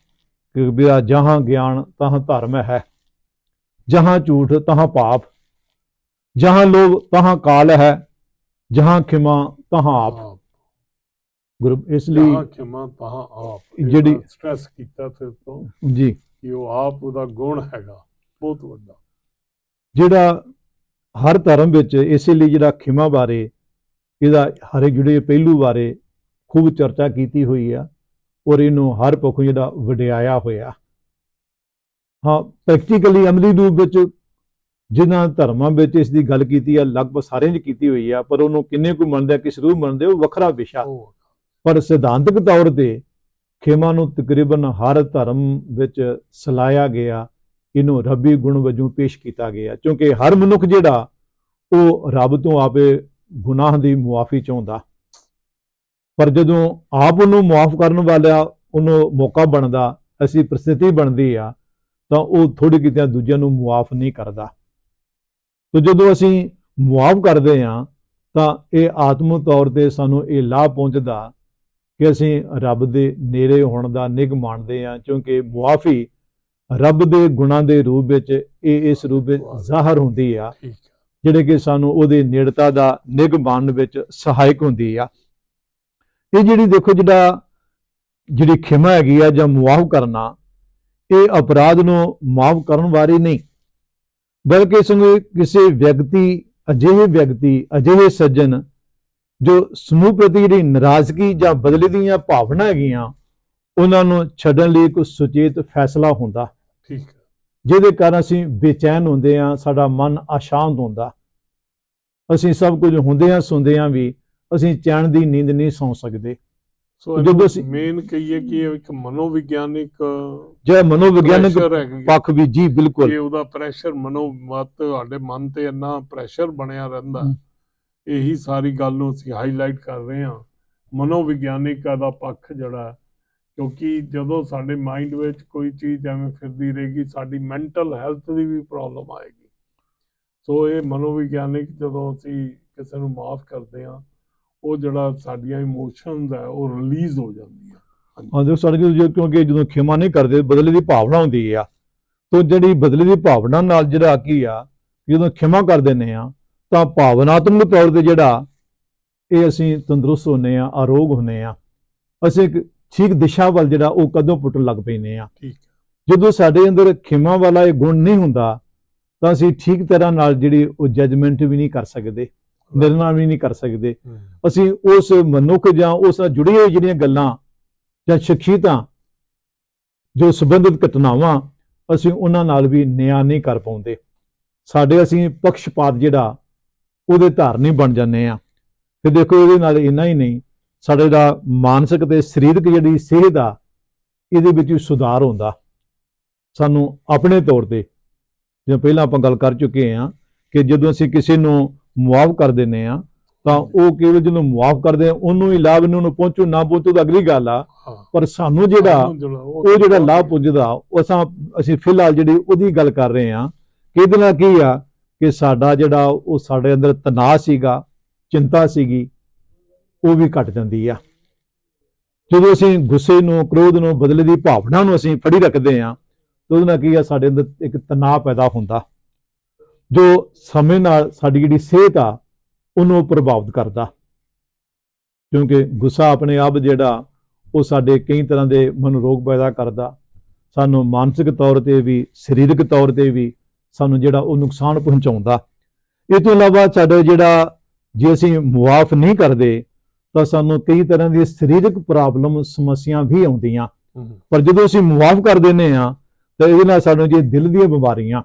ਕਿ ਬਿਆ ਜਹਾਂ ਗਿਆਨ ਤਹਾਂ ਧਰਮ ਹੈ ਜਹਾਂ ਝੂਠ ਤਹਾਂ ਪਾਪ ਜਹਾਂ ਲੋਭ ਤਹਾਂ ਕਾਲ ਹੈ ਜਹਾਂ ਖਿਮਾ ਤਹਾਂ ਆਪ। ਆਪ। ਗੁਰੂ ਇਸ ਲਈ ਜਹਾਂ ਖਿਮਾ ਤਹਾਂ ਆਪ ਜਿਹੜੀ- ਸਟ੍ਰੈਸ ਕੀਤਾ ਫਿਰ ਤੋਂ ਜੀ। ਕਿ ਉਹ ਆਪ ਉਹਦਾ ਗੁਣ ਹੈਗਾ ਬਹੁਤ ਵੱਡਾ। ਜਿਹੜਾ ਹਰ ਧਰਮ ਵਿੱਚ ਇਸੇ ਲਈ ਜਿਹੜਾ ਖਿਮਾ ਬਾਰੇ ਇਹਦਾ ਹਰੇ ਜੁੜੇ ਪਹਿਲੂ ਬਾਰੇ ਖੂਬ ਚਰਚਾ ਕੀਤੀ ਹੋਈ ਆ ਔਰ ਇਹਨੂੰ ਹਰ ਪੱਖੋਂ ਜਿਹੜਾ ਵਡਿਆਇਆ ਹੋਇਆ। ਹਾਂ ਪ੍ਰੈਕਟੀਕਲੀ ਅਮਲੀ ਰੂਪ ਵਿੱਚ ਜਿਨ੍ਹਾਂ ਧਰਮਾਂ ਵਿੱਚ ਇਸ ਦੀ ਗੱਲ ਕੀਤੀ ਆ ਲਗਭਗ ਸਾਰਿਆਂ 'ਚ ਕੀਤੀ ਹੋਈ ਆ ਪਰ ਉਹਨੂੰ ਕਿੰਨੇ ਕੁ ਮੰਨਦੇ ਆ ਕਿਸ ਰੂਪ ਮੰਨਦੇ ਉਹ ਵੱਖਰਾ ਵਿਸ਼ਾ। ਪਰ ਸਿਧਾਂਤਕ ਤੌਰ ਤੇ ਖੇਮਾ ਨੂੰ ਤਕਰੀਬਨ ਹਰ ਧਰਮ ਵਿੱਚ ਸਲਾਇਆ ਗਿਆ ਇਹਨੂੰ ਰੱਬੀ ਗੁਣ ਵਜੋਂ ਪੇਸ਼ ਕੀਤਾ ਗਿਆ ਕਿਉਂਕਿ ਹਰ ਮਨੁੱਖ ਜਿਹੜਾ ਉਹ ਰੱਬ ਤੋਂ ਆਪੇ ਗੁਨਾਹ ਦੀ ਮੁਆਫੀ ਚਾਹੁੰਦਾ। ਪਰ ਜਦੋਂ ਆਪ ਉਹਨੂੰ ਮਾਫ ਕਰਨ ਵਾਲਾ ਉਹਨੂੰ ਮੌਕਾ ਬਣਦਾ ਐਸੀ ਪ੍ਰਸਥਿਤੀ ਬਣਦੀ ਆ ਤਾਂ ਉਹ ਥੋੜੀ ਕਿਤੇ ਦੂਜਿਆਂ ਨੂੰ ਮੁਆਫ ਨਹੀਂ ਕਰਦਾ। ਤੋ ਜਦੋਂ ਅਸੀਂ ਮੁਆਫ ਕਰਦੇ ਆ ਤਾਂ ਇਹ ਆਤਮਿਕ ਤੌਰ ਤੇ ਸਾਨੂੰ ਇਹ ਲਾਭ ਪਹੁੰਚਦਾ ਕਿ ਅਸੀਂ ਰੱਬ ਦੇ ਨੇੜੇ ਹੋਣ ਦਾ ਨਿਗ ਮੰਨਦੇ ਹਾਂ ਕਿਉਂਕਿ ਮੁਆਫੀ ਰੱਬ ਦੇ ਗੁਣਾਂ ਦੇ ਰੂਪ ਵਿੱਚ ਇਹ ਇਸ ਰੂਪ ਵਿੱਚ ਜ਼ਾਹਰ ਹੁੰਦੀ ਆ। ਜਿਹੜੇ ਕਿ ਸਾਨੂੰ ਉਹਦੇ ਨੇੜਤਾ ਦਾ ਨਿਗ ਮੰਨਣ ਵਿੱਚ ਸਹਾਇਕ ਹੁੰਦੀ ਆ। ਇਹ ਜਿਹੜੀ ਦੇਖੋ ਜਿਹੜਾ, ਜਿਹੜੀ ਖਿਮਾ ਹੈਗੀ ਆ ਜਾਂ ਮੁਆਫ ਕਰਨਾ, ਇਹ ਅਪਰਾਧ ਨੂੰ ਮਾਫ ਕਰਨ ਵਾਲੀ ਨਹੀਂ। ਬਲਕਿ ਸੰਗ ਕਿਸੇ ਵਿਅਕਤੀ, ਅਜਿਹੇ ਵਿਅਕਤੀ, ਅਜਿਹੇ ਸੱਜਣ ਜੋ ਸਮੂਹ ਪ੍ਰਤੀ ਜਿਹੜੀ ਨਾਰਾਜ਼ਗੀ ਜਾਂ ਬਦਲੇ ਦੀਆਂ ਭਾਵਨਾ ਹੈਗੀਆਂ, ਉਹਨਾਂ ਨੂੰ ਛੱਡਣ ਲਈ ਇੱਕ ਸੁਚੇਤ ਫੈਸਲਾ ਹੁੰਦਾ। ਠੀਕ। ਜਿਹਦੇ ਕਾਰਨ ਅਸੀਂ ਬੇਚੈਨ ਹੁੰਦੇ ਆ ਸਾਡਾ ਮਨ ਅਸ਼ਾਂਤ ਹੁੰਦਾ। ਅਸੀਂ ਸਭ ਕੁਝ ਹੁੰਦੇ ਆ ਸੁਣਦੇ ਆ ਵੀ ਅਸੀਂ ਚੈਨ ਦੀ ਨੀਂਦ ਨਹੀਂ ਸੌਂ ਸਕਦੇ। ਸੋ ਜਦੋਂ ਅਸੀਂ- ਮੇਨ ਕਹੀਏ ਕਿ ਇਹ ਇੱਕ ਮਨੋਵਿਗਿਆਨਿਕ ਜੇ ਮਨੋਵਿਗਿਆਨਕ ਪੱਖ ਵੀ ਜੀ ਬਿਲਕੁਲ। ਕਿ ਉਹਦਾ ਪ੍ਰੈਸ਼ਰ ਮਨੋ ਮਤ ਤੁਹਾਡੇ ਮਨ ਤੇ ਇੰਨਾ ਪ੍ਰੈਸ਼ਰ ਬਣਿਆ ਰਹਿੰਦਾ। ਇਹੀ ਸਾਰੀ ਗੱਲ ਨੂੰ ਅਸੀਂ ਹਾਈਲਾਈਟ ਕਰ ਰਹੇ ਹਾਂ। ਮਨੋਵਿਗਿਆਨਿਕ ਦਾ ਪੱਖ ਜਿਹੜਾ ਕਿਉਂਕਿ ਜਦੋਂ ਸਾਡੇ ਮਾਈਂਡ ਵਿੱਚ ਕੋਈ ਚੀਜ਼ ਐਵੇਂ ਫਿਰਦੀ ਰਹੇਗੀ, ਸਾਡੀ ਮੈਂਟਲ ਹੈਲਥ ਦੀ ਵੀ ਪ੍ਰੋਬਲਮ ਆਏਗੀ। ਸੋ ਇਹ ਮਨੋਵਿਗਿਆਨਿਕ ਜਦੋਂ ਅਸੀਂ ਕਿਸੇ ਨੂੰ ਮਾਫ ਕਰਦੇ ਹਾਂ, ਉਹ ਜਿਹੜਾ ਸਾਡੀਆਂ ਇਮੋਸ਼ਨਸ ਹੈ, ਉਹ ਰਿਲੀਜ਼ ਹੋ ਜਾਂਦੀਆਂ। ਹਾਂ, ਦੇਖੋ ਸਾਡੇ ਜੋ- ਕਿਉਂਕਿ ਜਦੋਂ ਖਿਮਾ ਨਹੀਂ ਕਰਦੇ, ਬਦਲੇ ਦੀ ਭਾਵਨਾ ਹੁੰਦੀ ਆ। ਤੋਂ ਜਿਹੜੀ ਬਦਲੇ ਦੀ ਭਾਵਨਾ ਨਾਲ ਜਿਹੜਾ ਕੀ ਆ ਜਦੋਂ ਖਿਮਾ ਕਰ ਦਿੰਦੇ ਆ ਤਾਂ ਭਾਵਨਾਤਮਕ ਤੌਰ ਤੇ ਜਿਹੜਾ ਇਹ ਅਸੀਂ ਤੰਦਰੁਸਤ ਹੁੰਨੇ ਆ ਆਰੋਗ ਹੁੰਨੇ ਆ ਅਸੀਂ ਠੀਕ ਦਿਸ਼ਾ ਵੱਲ ਜਿਹੜਾ ਉਹ ਕਦੋਂ ਪੁੱਟਣ ਲੱਗ ਪੈਂਦੇ ਆ। ਠੀਕ। ਜਦੋਂ ਸਾਡੇ ਅੰਦਰ ਖਿਮਾ ਵਾਲਾ ਇਹ ਗੁਣ ਨਹੀਂ ਹੁੰਦਾ ਤਾਂ ਅਸੀਂ ਠੀਕ ਤਰ੍ਹਾਂ ਨਾਲ ਜਿਹੜੀ ਉਹ ਜਜਮੈਂਟ ਵੀ ਨਹੀਂ ਕਰ ਸਕਦੇ ਨਿਰਣਾ ਵੀ ਨਹੀਂ ਕਰ ਸਕਦੇ। ਅਸੀਂ ਉਸ ਮਨੁੱਖ ਜਾਂ ਉਸ ਨਾਲ ਜੁੜੀਆਂ ਹੋਈ ਜਿਹੜੀਆਂ ਗੱਲਾਂ ਜਾਂ ਸ਼ਖਸੀਅਤਾਂ ਜੋ ਸੰਬੰਧਿਤ ਘਟਨਾਵਾਂ ਅਸੀਂ ਉਹਨਾਂ ਨਾਲ ਵੀ ਨਿਆਂ ਨਹੀਂ ਕਰ ਪਾਉਂਦੇ। ਸਾਡੇ ਅਸੀਂ ਪੱਖਪਾਤ ਜਿਹੜਾ ਉਹਦੇ ਧਾਰਨੀ ਬਣ ਜਾਂਦੇ ਆ। ਤੇ ਦੇਖੋ ਇਹਦੇ ਨਾਲ ਇੰਨਾ ਹੀ ਨਹੀਂ ਸਾਡੇ ਜਿਹੜਾ ਮਾਨਸਿਕ ਤੇ ਸਰੀਰਕ ਜਿਹੜੀ ਸਿਹਤ ਆ ਇਹਦੇ ਵਿੱਚ ਵੀ ਸੁਧਾਰ ਹੁੰਦਾ। ਸਾਨੂੰ ਆਪਣੇ ਤੌਰ ਤੇ ਜਿਵੇਂ ਪਹਿਲਾਂ ਆਪਾਂ ਗੱਲ ਕਰ ਚੁੱਕੇ ਹਾਂ ਕਿ ਜਦੋਂ ਅਸੀਂ ਕਿਸੇ ਨੂੰ ਮੁਆਫ ਕਰ ਦਿੰਦੇ ਆ ਤਾਂ ਉਹ ਕੇਵਲ ਜਿਹਨੂੰ ਮੁਆਫ ਕਰਦੇ ਆ ਉਹਨੂੰ ਹੀ ਲਾਭ ਨੂੰ ਪਹੁੰਚੂ ਨਾ ਪਹੁੰਚੂ ਤਾਂ ਅਗਲੀ ਗੱਲ ਆ। ਪਰ ਸਾਨੂੰ ਜਿਹੜਾ ਉਹ ਜਿਹੜਾ ਲਾਭ ਪੁੱਜਦਾ ਉਹ ਅਸਾਂ ਅਸੀਂ ਫਿਲਹਾਲ ਜਿਹੜੀ ਉਹਦੀ ਗੱਲ ਕਰ ਰਹੇ ਹਾਂ ਕਿ ਇਹਦੇ ਨਾਲ ਕੀ ਆ ਕਿ ਸਾਡਾ ਜਿਹੜਾ ਉਹ ਸਾਡੇ ਅੰਦਰ ਤਣਾਅ ਸੀਗਾ ਚਿੰਤਾ ਸੀਗੀ ਉਹ ਵੀ ਘਟ ਜਾਂਦੀ ਆ। ਜਦੋਂ ਅਸੀਂ ਗੁੱਸੇ ਨੂੰ, ਕ੍ਰੋਧ ਨੂੰ, ਬਦਲੇ ਦੀ ਭਾਵਨਾ ਨੂੰ ਅਸੀਂ ਫੜੀ ਰੱਖਦੇ ਹਾਂ, ਤਾਂ ਉਹਦੇ ਨਾਲ ਕੀ ਆ, ਸਾਡੇ ਅੰਦਰ ਇੱਕ ਤਣਾਅ ਪੈਦਾ ਹੁੰਦਾ। ਜੋ ਸਮੇਂ ਨਾਲ ਸਾਡੀ ਜਿਹੜੀ ਸਿਹਤ ਆ, ਉਹਨੂੰ ਪ੍ਰਭਾਵਿਤ ਕਰਦਾ। ਕਿਉਂਕਿ ਗੁੱਸਾ ਆਪਣੇ ਆਪ ਜਿਹੜਾ, ਉਹ ਸਾਡੇ ਕਈ ਤਰ੍ਹਾਂ ਦੇ ਮਨੋਰੋਗ ਪੈਦਾ ਕਰਦਾ। ਸਾਨੂੰ ਮਾਨਸਿਕ ਤੌਰ ਤੇ ਵੀ, ਸਰੀਰਕ ਤੌਰ ਤੇ ਵੀ ਸਾਨੂੰ ਜਿਹੜਾ ਉਹ ਨੁਕਸਾਨ ਪਹੁੰਚਾਉਂਦਾ। ਇਹ ਤੋਂ ਇਲਾਵਾ ਸਾਡਾ ਜਿਹੜਾ, ਜੇ ਅਸੀਂ ਮੁਆਫ ਨਹੀਂ ਕਰਦੇ ਤਾਂ ਸਾਨੂੰ ਕਈ ਤਰ੍ਹਾਂ ਦੀ ਸਰੀਰਕ ਪ੍ਰੋਬਲਮ ਸਮੱਸਿਆ ਵੀ ਆਉਂਦੀਆਂ। ਪਰ ਜਦੋਂ ਅਸੀਂ ਮੁਆਫ ਕਰ ਦਿੰਦੇ ਆ ਤਾਂ ਇਹਦੇ ਨਾਲ ਸਾਨੂੰ ਜੇ ਦਿਲ ਦੀਆਂ ਬਿਮਾਰੀਆਂ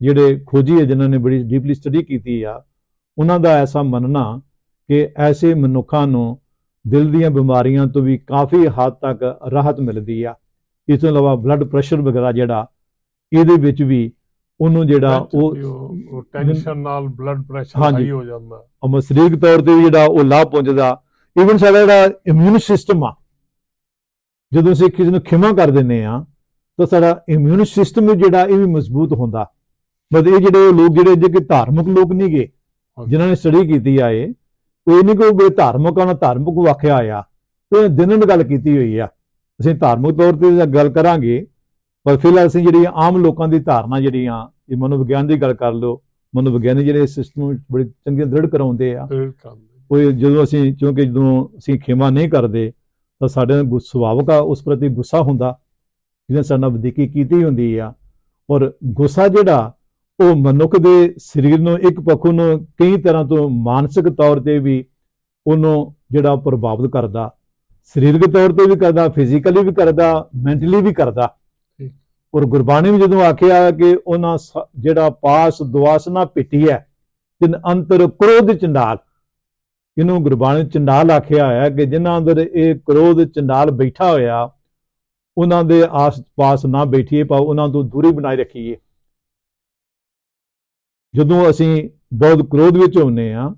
ਜਿਹੜੇ ਖੋਜੀ ਹੈ ਜਿਨ੍ਹਾਂ ਨੇ ਬੜੀ ਡੀਪਲੀ ਸਟੱਡੀ ਕੀਤੀ ਆ ਉਹਨਾਂ ਦਾ ਐਸਾ ਮੰਨਣਾ ਕਿ ਐਸੇ ਮਨੁੱਖਾਂ ਨੂੰ ਦਿਲ ਦੀਆਂ ਬਿਮਾਰੀਆਂ ਤੋਂ ਵੀ ਕਾਫੀ ਹੱਦ ਤੱਕ ਰਾਹਤ ਮਿਲਦੀ ਆ। ਇਸ ਤੋਂ ਇਲਾਵਾ ਬਲੱਡ ਪ੍ਰੈਸ਼ਰ ਵਗੈਰਾ ਜਿਹੜਾ ਇਹਦੇ ਵਿੱਚ ਵੀ ਉਹਨੂੰ ਜਿਹੜਾ ਉਹ ਟੈਨਸ਼ਨ ਨਾਲ ਬਲੱਡ ਪ੍ਰੈਸ਼ਰ। ਹਾਈ ਹੋ ਜਾਂਦਾ। ਅਮ ਸਰੀਰਕ ਤੌਰ ਤੇ ਜਿਹੜਾ ਉਹ ਲਾਭ ਪਹੁੰਚਦਾ ਇਵਨ ਸਾਡਾ ਜਿਹੜਾ ਇਮਿਊਨ ਸਿਸਟਮ ਆ ਜਦੋਂ ਅਸੀਂ ਕਿਸੇ ਨੂੰ ਖਿਮਾ ਕਰ ਦਿੰਨੇ ਆ ਤਾਂ ਸਾਡਾ ਇਮਿਊਨ ਸਿਸਟਮ ਜਿਹੜਾ ਇਹ ਵੀ ਮਜ਼ਬੂਤ ਹੁੰਦਾ। ਮਤਲਬ ਇਹ ਜਿਹੜੇ ਲੋਕ ਜਿਹੜੇ ਜੇ ਕਿ ਧਾਰਮਿਕ ਲੋਕ ਨਹੀਂ ਗਏ ਜਿਨ੍ਹਾਂ ਨੇ ਸਟੱਡੀ ਕੀਤੀ ਆ ਇਹ ਕੋਈ ਨਹੀਂ ਕੋਈ ਧਾਰਮਿਕ ਉਹਨਾਂ ਧਾਰਮਿਕ ਵਾਕਿਆ ਆ। ਉਹ ਦਿਨਨ ਗੱਲ ਕੀਤੀ ਹੋਈ ਆ। ਅਸੀਂ ਧਾਰਮਿਕ ਤੌਰ ਤੇ ਗੱਲ ਕਰਾਂਗੇ ਪਰ ਫਿਲਹਾਲ ਅਸੀਂ ਜਿਹੜੀ ਆਮ ਲੋਕਾਂ ਦੀ ਧਾਰਨਾ ਜਿਹੜੀਆਂ ਇਹ ਮਨੋਵਿਗਿਆਨ ਦੀ ਗੱਲ ਕਰ ਲਓ ਮਨੋਵਿਗਿਆਨੀ ਜਿਹੜੇ ਸਿਸਟਮ ਨੂੰ ਬੜੀ ਚੰਗੀ ਦ੍ਰਿੜ ਕਰਾਉਂਦੇ ਆ। ਫਿਰ ਉਹ ਜਦੋਂ ਅਸੀਂ ਕਿਉਂਕਿ ਜਦੋਂ ਅਸੀਂ ਖਿਮਾ ਨਹੀਂ ਕਰਦੇ ਤਾਂ ਸਾਡੇ ਨਾਲ ਸੁਭਾਵਕ ਆ ਉਸ ਪ੍ਰਤੀ ਗੁੱਸਾ ਹੁੰਦਾ। ਜਿਹਨੇ ਸਾਡੇ ਨਾਲ ਵਧੀਕੀ ਕੀਤੀ ਹੁੰਦੀ ਆ। ਔਰ ਗੁੱਸਾ ਜਿਹੜਾ ਉਹ ਮਨੁੱਖ ਦੇ ਸਰੀਰ ਨੂੰ ਇੱਕ ਪੱਖੋਂ ਨੂੰ ਕਈ ਤਰ੍ਹਾਂ ਤੋਂ ਮਾਨਸਿਕ ਤੌਰ ਤੇ ਵੀ ਉਹਨੂੰ ਜਿਹੜਾ ਪ੍ਰਭਾਵਿਤ ਕਰਦਾ। ਸਰੀਰਕ ਤੌਰ ਤੇ ਵੀ ਕਰਦਾ ਫਿਜ਼ੀਕਲੀ ਵੀ ਕਰਦਾ ਮੈਂਟਲੀ ਵੀ ਕਰਦਾ। ਔਰ ਗੁਰਬਾਣੀ ਵੀ ਜਦੋਂ ਆਖਿਆ ਕਿ ਉਹਨਾਂ ਜਿਹੜਾ ਪਾਸ ਦੁਆਸਨਾ ਪਿੱਟੀ ਹੈ ਤਿਨ ਅੰਤਰ ਕ੍ਰੋਧ ਚੰਡਾਲ ਇਹਨੂੰ ਗੁਰਬਾਣੀ ਚੰਡਾਲ ਆਖਿਆ ਹੋਇਆ ਕਿ ਜਿਨ੍ਹਾਂ ਅੰਦਰ ਇਹ ਕ੍ਰੋਧ ਚੰਡਾਲ ਬੈਠਾ ਹੋਇਆ, ਉਹਨਾਂ ਦੇ ਆਸ-ਪਾਸ ਨਾ ਬੈਠੀਏ ਪਰ ਉਹਨਾਂ ਤੋਂ ਦੂਰੀ ਬਣਾਈ ਰੱਖੀਏ। ਜਦੋਂ ਅਸੀਂ ਬਹੁਤ ਕ੍ਰੋਧ ਵਿੱਚ ਹੁੰਨੇ ਆ,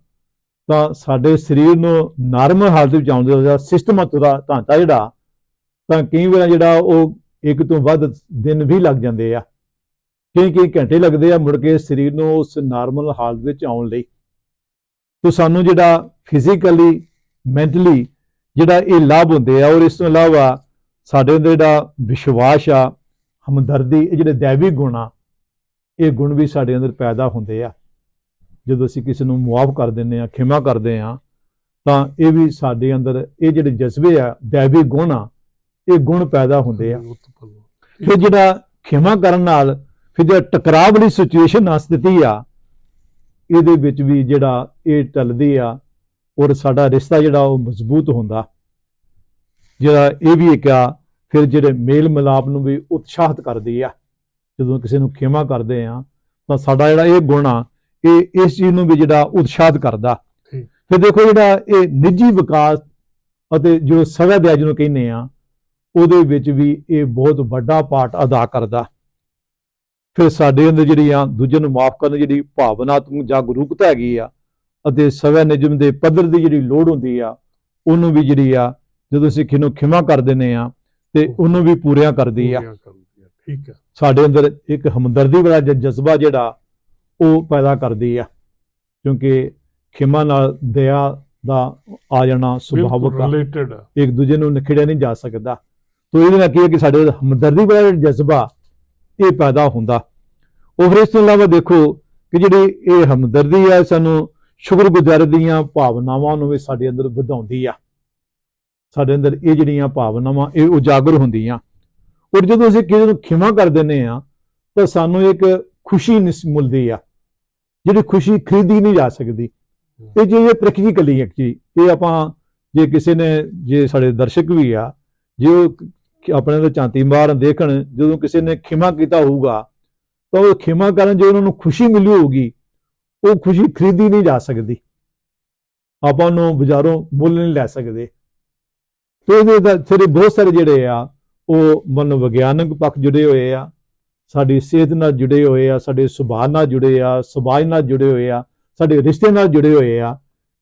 ਤਾਂ ਸਾਡੇ ਸਰੀਰ ਨੂੰ ਨਾਰਮਲ ਹਾਲਤ ਵਿੱਚ ਆਉਂਦੇ ਦਾ ਸਿਸਟਮ ਦਾ ਢਾਂਚਾ ਜਿਹੜਾ, ਤਾਂ ਕਈ ਵਾਰ ਜਿਹੜਾ ਉਹ ਇੱਕ ਤੋਂ ਵੱਧ ਦਿਨ ਵੀ ਲੱਗ ਜਾਂਦੇ ਆ। ਕਈ ਕਈ ਘੰਟੇ ਲੱਗਦੇ ਆ ਮੁੜ ਕੇ ਸਰੀਰ ਨੂੰ ਉਸ ਨਾਰਮਲ ਹਾਲਤ ਵਿੱਚ ਆਉਣ ਲਈ। ਤੋ ਸਾਨੂੰ ਜਿਹੜਾ ਫਿਜ਼ੀਕਲੀ ਮੈਂਟਲੀ ਜਿਹੜਾ ਇਹ ਲਾਭ ਹੁੰਦੇ ਆ ਔਰ ਇਸ ਤੋਂ ਇਲਾਵਾ ਸਾਡੇ ਅੰਦਰ ਜਿਹੜਾ ਵਿਸ਼ਵਾਸ ਆ ਹਮਦਰਦੀ ਇਹ ਜਿਹੜੇ ਦੇਵੀ ਗੁਣ ਆ ਇਹ ਗੁਣ ਵੀ ਸਾਡੇ ਅੰਦਰ ਪੈਦਾ ਹੁੰਦੇ ਆ। ਜਦੋਂ ਅਸੀਂ ਕਿਸੇ ਨੂੰ ਮੁਆਫ ਕਰ ਦਿੰਦੇ ਆ ਖਿਮਾ ਕਰਦੇ ਆ ਤਾਂ ਇਹ ਵੀ ਸਾਡੇ ਅੰਦਰ ਇਹ ਜਿਹੜੇ ਜਜ਼ਬੇ ਆ ਦੇਵੀ ਗੁਣ ਆ ਇਹ ਗੁਣ ਪੈਦਾ ਹੁੰਦੇ ਆ। ਫਿਰ ਜਿਹੜਾ ਖਿਮਾ ਕਰਨ ਨਾਲ ਫਿਰ ਜਿਹੜਾ ਟਕਰਾਅ ਵਾਲੀ ਸਿਚੁਏਸ਼ਨ ਆ ਸਥਿਤੀ ਆ ਇਹਦੇ ਵਿੱਚ ਵੀ ਜਿਹੜਾ ਇਹ ਟਲਦੀ ਆ ਔਰ ਸਾਡਾ ਰਿਸ਼ਤਾ ਜਿਹੜਾ ਉਹ ਮਜ਼ਬੂਤ ਹੁੰਦਾ। ਜਿਹੜਾ ਇਹ ਵੀ ਇੱਕ ਆ ਫਿਰ ਜਿਹੜੇ ਮੇਲ ਮਿਲਾਪ ਨੂੰ ਵੀ ਉਤਸ਼ਾਹਿਤ ਕਰਦੀ ਆ ਜਦੋਂ ਕਿਸੇ ਨੂੰ ਖਿਮਾ ਕਰਦੇ ਆ ਤਾਂ ਸਾਡਾ ਜਿਹੜਾ ਇਹ ਗੁਣ ਆ ਇਹ ਇਸ ਚੀਜ਼ ਨੂੰ ਵੀ ਜਿਹੜਾ ਉਤਸ਼ਾਹਿਤ ਕਰਦਾ। ਫਿਰ ਦੇਖੋ ਜਿਹੜਾ ਇਹ ਨਿੱਜੀ ਵਿਕਾਸ ਅਤੇ ਜੋ ਸਵੈ ਦਿਆ ਜਿਹਨੂੰ ਕਹਿੰਦੇ ਆ ਉਹਦੇ ਵਿੱਚ ਵੀ ਇਹ ਬਹੁਤ ਵੱਡਾ ਪਾਰਟ ਅਦਾ ਕਰਦਾ। ਫਿਰ ਸਾਡੇ ਅੰਦਰ ਜਿਹੜੀ ਆ ਦੂਜੇ ਨੂੰ ਮਾਫ ਕਰਨ ਦੀ ਜਿਹੜੀ ਭਾਵਨਾਤਮਕ ਜਾਗਰੂਕਤਾ ਹੈਗੀ ਆ ਅਤੇ ਸਵੈ ਨਿਯਮ ਦੇ ਪੱਧਰ ਦੀ ਜਿਹੜੀ ਲੋੜ ਹੁੰਦੀ ਆ ਉਹਨੂੰ ਵੀ ਜਿਹੜੀ ਆ ਜਦੋਂ ਅਸੀਂ ਕਿਸੇ ਨੂੰ ਖਿਮਾ ਕਰ ਦਿੰਦੇ ਆ ਤੇ ਉਹਨੂੰ ਵੀ ਪੂਰੀਆਂ ਕਰਦੀ ਆ। ਠੀਕ ਹੈ ਸਾਡੇ ਅੰਦਰ ਇੱਕ ਹਮਦਰਦੀ ਵਾਲਾ ਜਜ਼ਬਾ ਜਿਹੜਾ ਉਹ ਪੈਦਾ ਕਰਦੀ ਆ ਕਿਉਂਕਿ ਖਿਮਾ ਨਾਲ ਦਇਆ ਦਾ ਆ ਜਾਣਾ ਸੁਭਾਵਕ ਰਿਲੇਟਡ ਇੱਕ ਦੂਜੇ ਨੂੰ ਨਖਿੜਿਆ ਨਹੀਂ ਜਾ ਸਕਦਾ। ਤੋ ਇਹਦੇ ਨਾਲ ਕੀ ਹੈ ਕਿ ਸਾਡੇ ਹਮਦਰਦੀ ਵਾਲਾ ਜਜ਼ਬਾ ਇਹ ਪੈਦਾ ਹੁੰਦਾ। ਉਹ ਫਿਰ ਇਸ ਤੋਂ ਇਲਾਵਾ ਦੇਖੋ ਕਿ ਜਿਹੜੀ ਇਹ ਹਮਦਰਦੀ ਹੈ ਸਾਨੂੰ ਸ਼ੁਕਰਗੁਜ਼ਾਰੀ ਦੀਆਂ ਭਾਵਨਾਵਾਂ ਨੂੰ ਵੀ ਸਾਡੇ ਅੰਦਰ ਵਧਾਉਂਦੀ ਆ। ਸਾਡੇ ਅੰਦਰ ਇਹ ਜਿਹੜੀਆਂ ਭਾਵਨਾਵਾਂ, ਇਹ ਉਜਾਗਰ ਹੁੰਦੀਆਂ। ਔਰ ਜਦੋਂ ਅਸੀਂ ਕਿਸੇ ਨੂੰ ਖਿਮਾ ਕਰ ਦਿੰਦੇ ਆ ਤਾਂ ਸਾਨੂੰ ਇੱਕ ਖੁਸ਼ੀ ਨਿਸ- ਮਿਲਦੀ ਆ, ਜਿਹੜੀ ਖੁਸ਼ੀ ਖਰੀਦੀ ਨਹੀਂ ਜਾ ਸਕਦੀ। ਇਹ ਜੇ ਇਹ ਪ੍ਰੈਕਟੀਕਲੀ ਇੱਕ ਜੀ, ਇਹ ਆਪਾਂ ਜੇ ਕਿਸੇ ਨੇ, ਜੇ ਸਾਡੇ ਦਰਸ਼ਕ ਵੀ ਆ, ਜੇ ਉਹ ਕ- ਆਪਣੇ ਦੇ ਝਾਂਤੀ ਮਾਰਨ ਦੇਖਣ, ਜਦੋਂ ਕਿਸੇ ਨੇ ਖਿਮਾ ਕੀਤਾ ਹੋਊਗਾ, ਤਾਂ ਉਹ ਖਿਮਾ ਕਰਨ ਜੇ ਉਹਨਾਂ ਨੂੰ ਖੁਸ਼ੀ ਮਿਲੀ ਹੋਊਗੀ, ਉਹ ਖੁਸ਼ੀ ਖਰੀਦੀ ਨਹੀਂ ਜਾ ਸਕਦੀ। ਆਪਾਂ ਨੂੰ ਬਾਜ਼ਾਰੋਂ ਮੁੱਲ ਨਹੀਂ ਲੈ ਸਕਦੇ। ਤੇ ਇਹਦੇ ਦਾ ਫਿਰ ਬਹੁਤ ਸਾਰੇ ਜਿਹੜੇ ਆ, ਉਹ ਮਨੋਵਿਗਿਆਨਕ ਪੱਖ ਜੁੜੇ ਹੋਏ ਆ, ਸਾਡੀ ਸਿਹਤ ਨਾਲ ਜੁੜੇ ਹੋਏ ਆ, ਸਾਡੇ ਸੁਭਾਅ ਨਾਲ ਜੁੜੇ ਆ, ਸਮਾਜ ਨਾਲ ਜੁੜੇ ਹੋਏ ਆ, ਸਾਡੇ ਰਿਸ਼ਤੇ ਨਾਲ ਜੁੜੇ ਹੋਏ ਆ,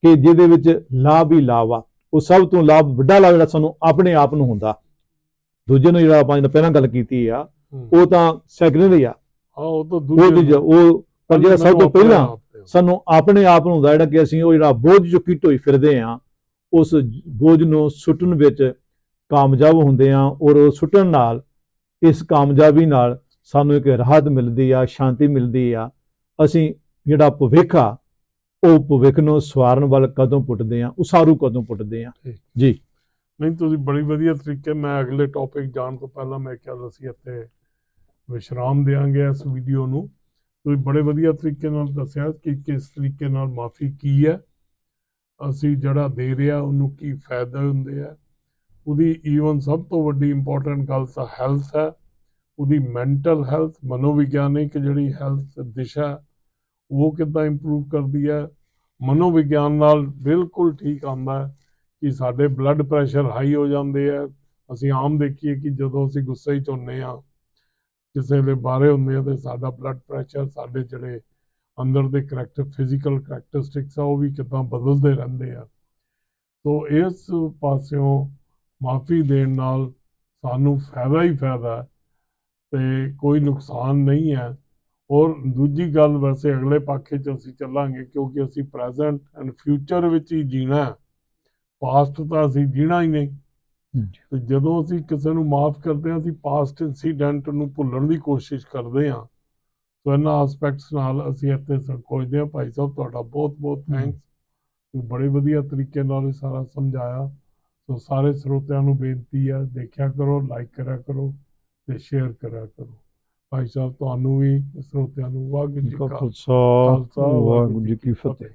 ਕਿ ਜਿਹਦੇ ਵਿੱਚ ਲਾਭ ਹੀ ਲਾਭ ਆ। ਉਹ ਸਭ ਤੋਂ ਲਾਭ ਵੱਡਾ ਲਾਭ ਜਿਹੜਾ ਸਾਨੂੰ ਆਪਣੇ ਆਪ ਨੂੰ ਹੁੰਦਾ। ਦੂਜੇ ਨੂੰ ਜਿਹੜਾ ਆਪਾਂ ਪਹਿਲਾਂ ਗੱਲ ਕੀਤੀ ਆ। ਉਹ ਤਾਂ ਸੈਕੰਡਰੀ ਆ। ਹਾਂ ਉਹ ਤਾਂ ਦੂਜੇ ਉਹ ਪਰ ਜਿਹੜਾ ਸਭ ਤੋਂ ਪਹਿਲਾਂ। ਸਾਨੂੰ ਆਪਣੇ ਆਪ ਨੂੰ ਹੁੰਦਾ ਜਿਹੜਾ ਕਿ ਅਸੀਂ ਉਹ ਜਿਹੜਾ ਬੋਝ ਚੁੱਕੀ ਢੋਈ ਫਿਰਦੇ ਆ ਉਸ ਬੋਝ ਨੂੰ ਸੁੱਟਣ ਵਿੱਚ ਕਾਮਯਾਬ ਹੁੰਦੇ ਆ ਔਰ ਉਹ ਸੁੱਟਣ ਨਾਲ ਇਸ ਕਾਮਯਾਬੀ ਨਾਲ ਸਾਨੂੰ ਇੱਕ ਰਾਹਤ ਮਿਲਦੀ ਆ ਸ਼ਾਂਤੀ ਮਿਲਦੀ ਆ। ਅਸੀਂ ਜਿਹੜਾ ਭਵਿੱਖ ਆ ਉਹ ਭਵਿੱਖ ਨੂੰ ਸਵਾਰਨ ਵੱਲ ਕਦੋਂ ਪੁੱਟਦੇ ਆ ਉਸਾਰੂ ਕਦੋਂ ਪੁੱਟਦੇ ਆ। ਜੀ। ਨਹੀਂ, ਤੁਸੀਂ ਬੜੀ ਵਧੀਆ ਤਰੀਕੇ ਮੈਂ ਅਗਲੇ ਟੌਪਿਕ ਜਾਣ ਤੋਂ ਪਹਿਲਾਂ ਮੈਂ ਕਿਹਾ ਅਸੀਂ ਇੱਥੇ ਵਿਸ਼ਰਾਮ ਦੇਾਂਗੇ ਇਸ ਵੀਡੀਓ ਨੂੰ। ਤੁਸੀਂ ਬੜੇ ਵਧੀਆ ਤਰੀਕੇ ਨਾਲ ਦੱਸਿਆ ਕਿ ਕਿਸ ਤਰੀਕੇ ਨਾਲ ਮਾਫੀ ਕੀ ਹੈ, ਅਸੀਂ ਜਿਹੜਾ ਦੇ ਰਿਹਾ, ਉਹਨੂੰ ਕੀ ਫਾਇਦਾ ਹੁੰਦੇ ਆ। ਉਹਦੀ ਈਵਨ ਸਭ ਤੋਂ ਵੱਡੀ ਇੰਪੋਰਟੈਂਟ ਗੱਲ ਤਾਂ ਹੈਲਥ ਹੈ। ਉਹਦੀ ਮੈਂਟਲ ਹੈਲਥ ਮਨੋਵਿਗਿਆਨਿਕ ਜਿਹੜੀ ਹੈਲਥ ਦਿਸ਼ਾ, ਉਹ ਕਿੱਦਾਂ ਇੰਪਰੂਵ ਕਰਦੀ ਹੈ, ਮਨੋਵਿਗਿਆਨ ਨਾਲ ਬਿਲਕੁਲ ਠੀਕ ਆਉਂਦਾ ਹੈ। ਕਿ ਸਾਡੇ ਬਲੱਡ ਪ੍ਰੈਸ਼ਰ ਹਾਈ ਹੋ ਜਾਂਦੇ ਆ। ਅਸੀਂ ਆਮ ਦੇਖੀਏ ਕਿ ਜਦੋਂ ਅਸੀਂ ਗੁੱਸੇ 'ਚ ਹੁੰਦੇ ਆ ਕਿਸੇ ਦੇ ਬਾਰੇ ਹੁੰਦੇ ਆ ਤੇ ਸਾਡਾ ਬਲੱਡ ਪ੍ਰੈਸ਼ਰ ਸਾਡੇ ਜਿਹੜੇ ਅੰਦਰ ਦੇ ਕਰੈਕਟਰ ਫਿਜ਼ੀਕਲ ਕਰੈਕਟਰਿਸਟਿਕਸ ਆ, ਉਹ ਵੀ ਕਿਦਾਂ ਬਦਲਦੇ ਰਹਿੰਦੇ ਆ। ਸੋ ਇਸ ਪਾਸਿਓਂ ਮਾਫੀ ਦੇਣ ਨਾਲ ਸਾਨੂੰ ਫਾਇਦਾ ਹੀ ਫਾਇਦਾ ਹੈ ਤੇ ਕੋਈ ਨੁਕਸਾਨ ਨਹੀਂ ਹੈ। ਔਰ ਦੂਜੀ ਗੱਲ, ਵੈਸੇ ਅਗਲੇ ਪਾਖੇ 'ਚ ਅਸੀਂ ਚੱਲਾਂਗੇ ਕਿਉਂਕਿ ਅਸੀਂ ਪ੍ਰੈਜ਼ੈਂਟ ਐਂਡ ਫਿਊਚਰ ਵਿੱਚ ਹੀ ਜੀਣਾ ਪਾਸਟ ਤਾਂ ਅਸੀਂ ਜੀਣਾ ਹੀ ਨਹੀਂ। ਤੇ ਜਦੋਂ ਅਸੀਂ ਕਿਸੇ ਨੂੰ ਮਾਫ ਕਰਦੇ ਹਾਂ ਅਸੀਂ ਪਾਸਟ ਇਨਸੀਡੈਂਟ ਨੂੰ ਭੁੱਲਣ ਦੀ ਕੋਸ਼ਿਸ਼ ਕਰਦੇ ਹਾਂ। ਸੋ ਇਹਨਾਂ ਐਸਪੈਕਟਸ ਨਾਲ ਅਸੀਂ ਇੱਥੇ ਸੰਕੋਚਦੇ ਹਾਂ। ਭਾਈ ਸਾਹਿਬ ਤੁਹਾਡਾ ਬਹੁਤ ਬਹੁਤ। ਥੈਂਕਸ ਤੁਸੀਂ ਬੜੇ ਵਧੀਆ ਤਰੀਕੇ ਨਾਲ ਇਹ ਸਾਰਾ ਸਮਝਾਇਆ। ਸੋ ਸਾਰੇ ਸਰੋਤਿਆਂ ਨੂੰ ਬੇਨਤੀ ਹੈ ਦੇਖਿਆ ਕਰੋ ਲਾਈਕ ਕਰਿਆ ਕਰੋ ਤੇ ਸ਼ੇਅਰ ਕਰਿਆ ਕਰੋ। ਭਾਈ ਸਾਹਿਬ ਤੁਹਾਨੂੰ ਵੀ ਸਰੋਤਿਆਂ ਨੂੰ ਵਾਹਿਗੁਰੂ ਜੀ ਕਾ ਖਾਲਸਾ ਵਾਹਿਗੁਰੂ ਜੀ ਕੀ ਫਤਿਹ।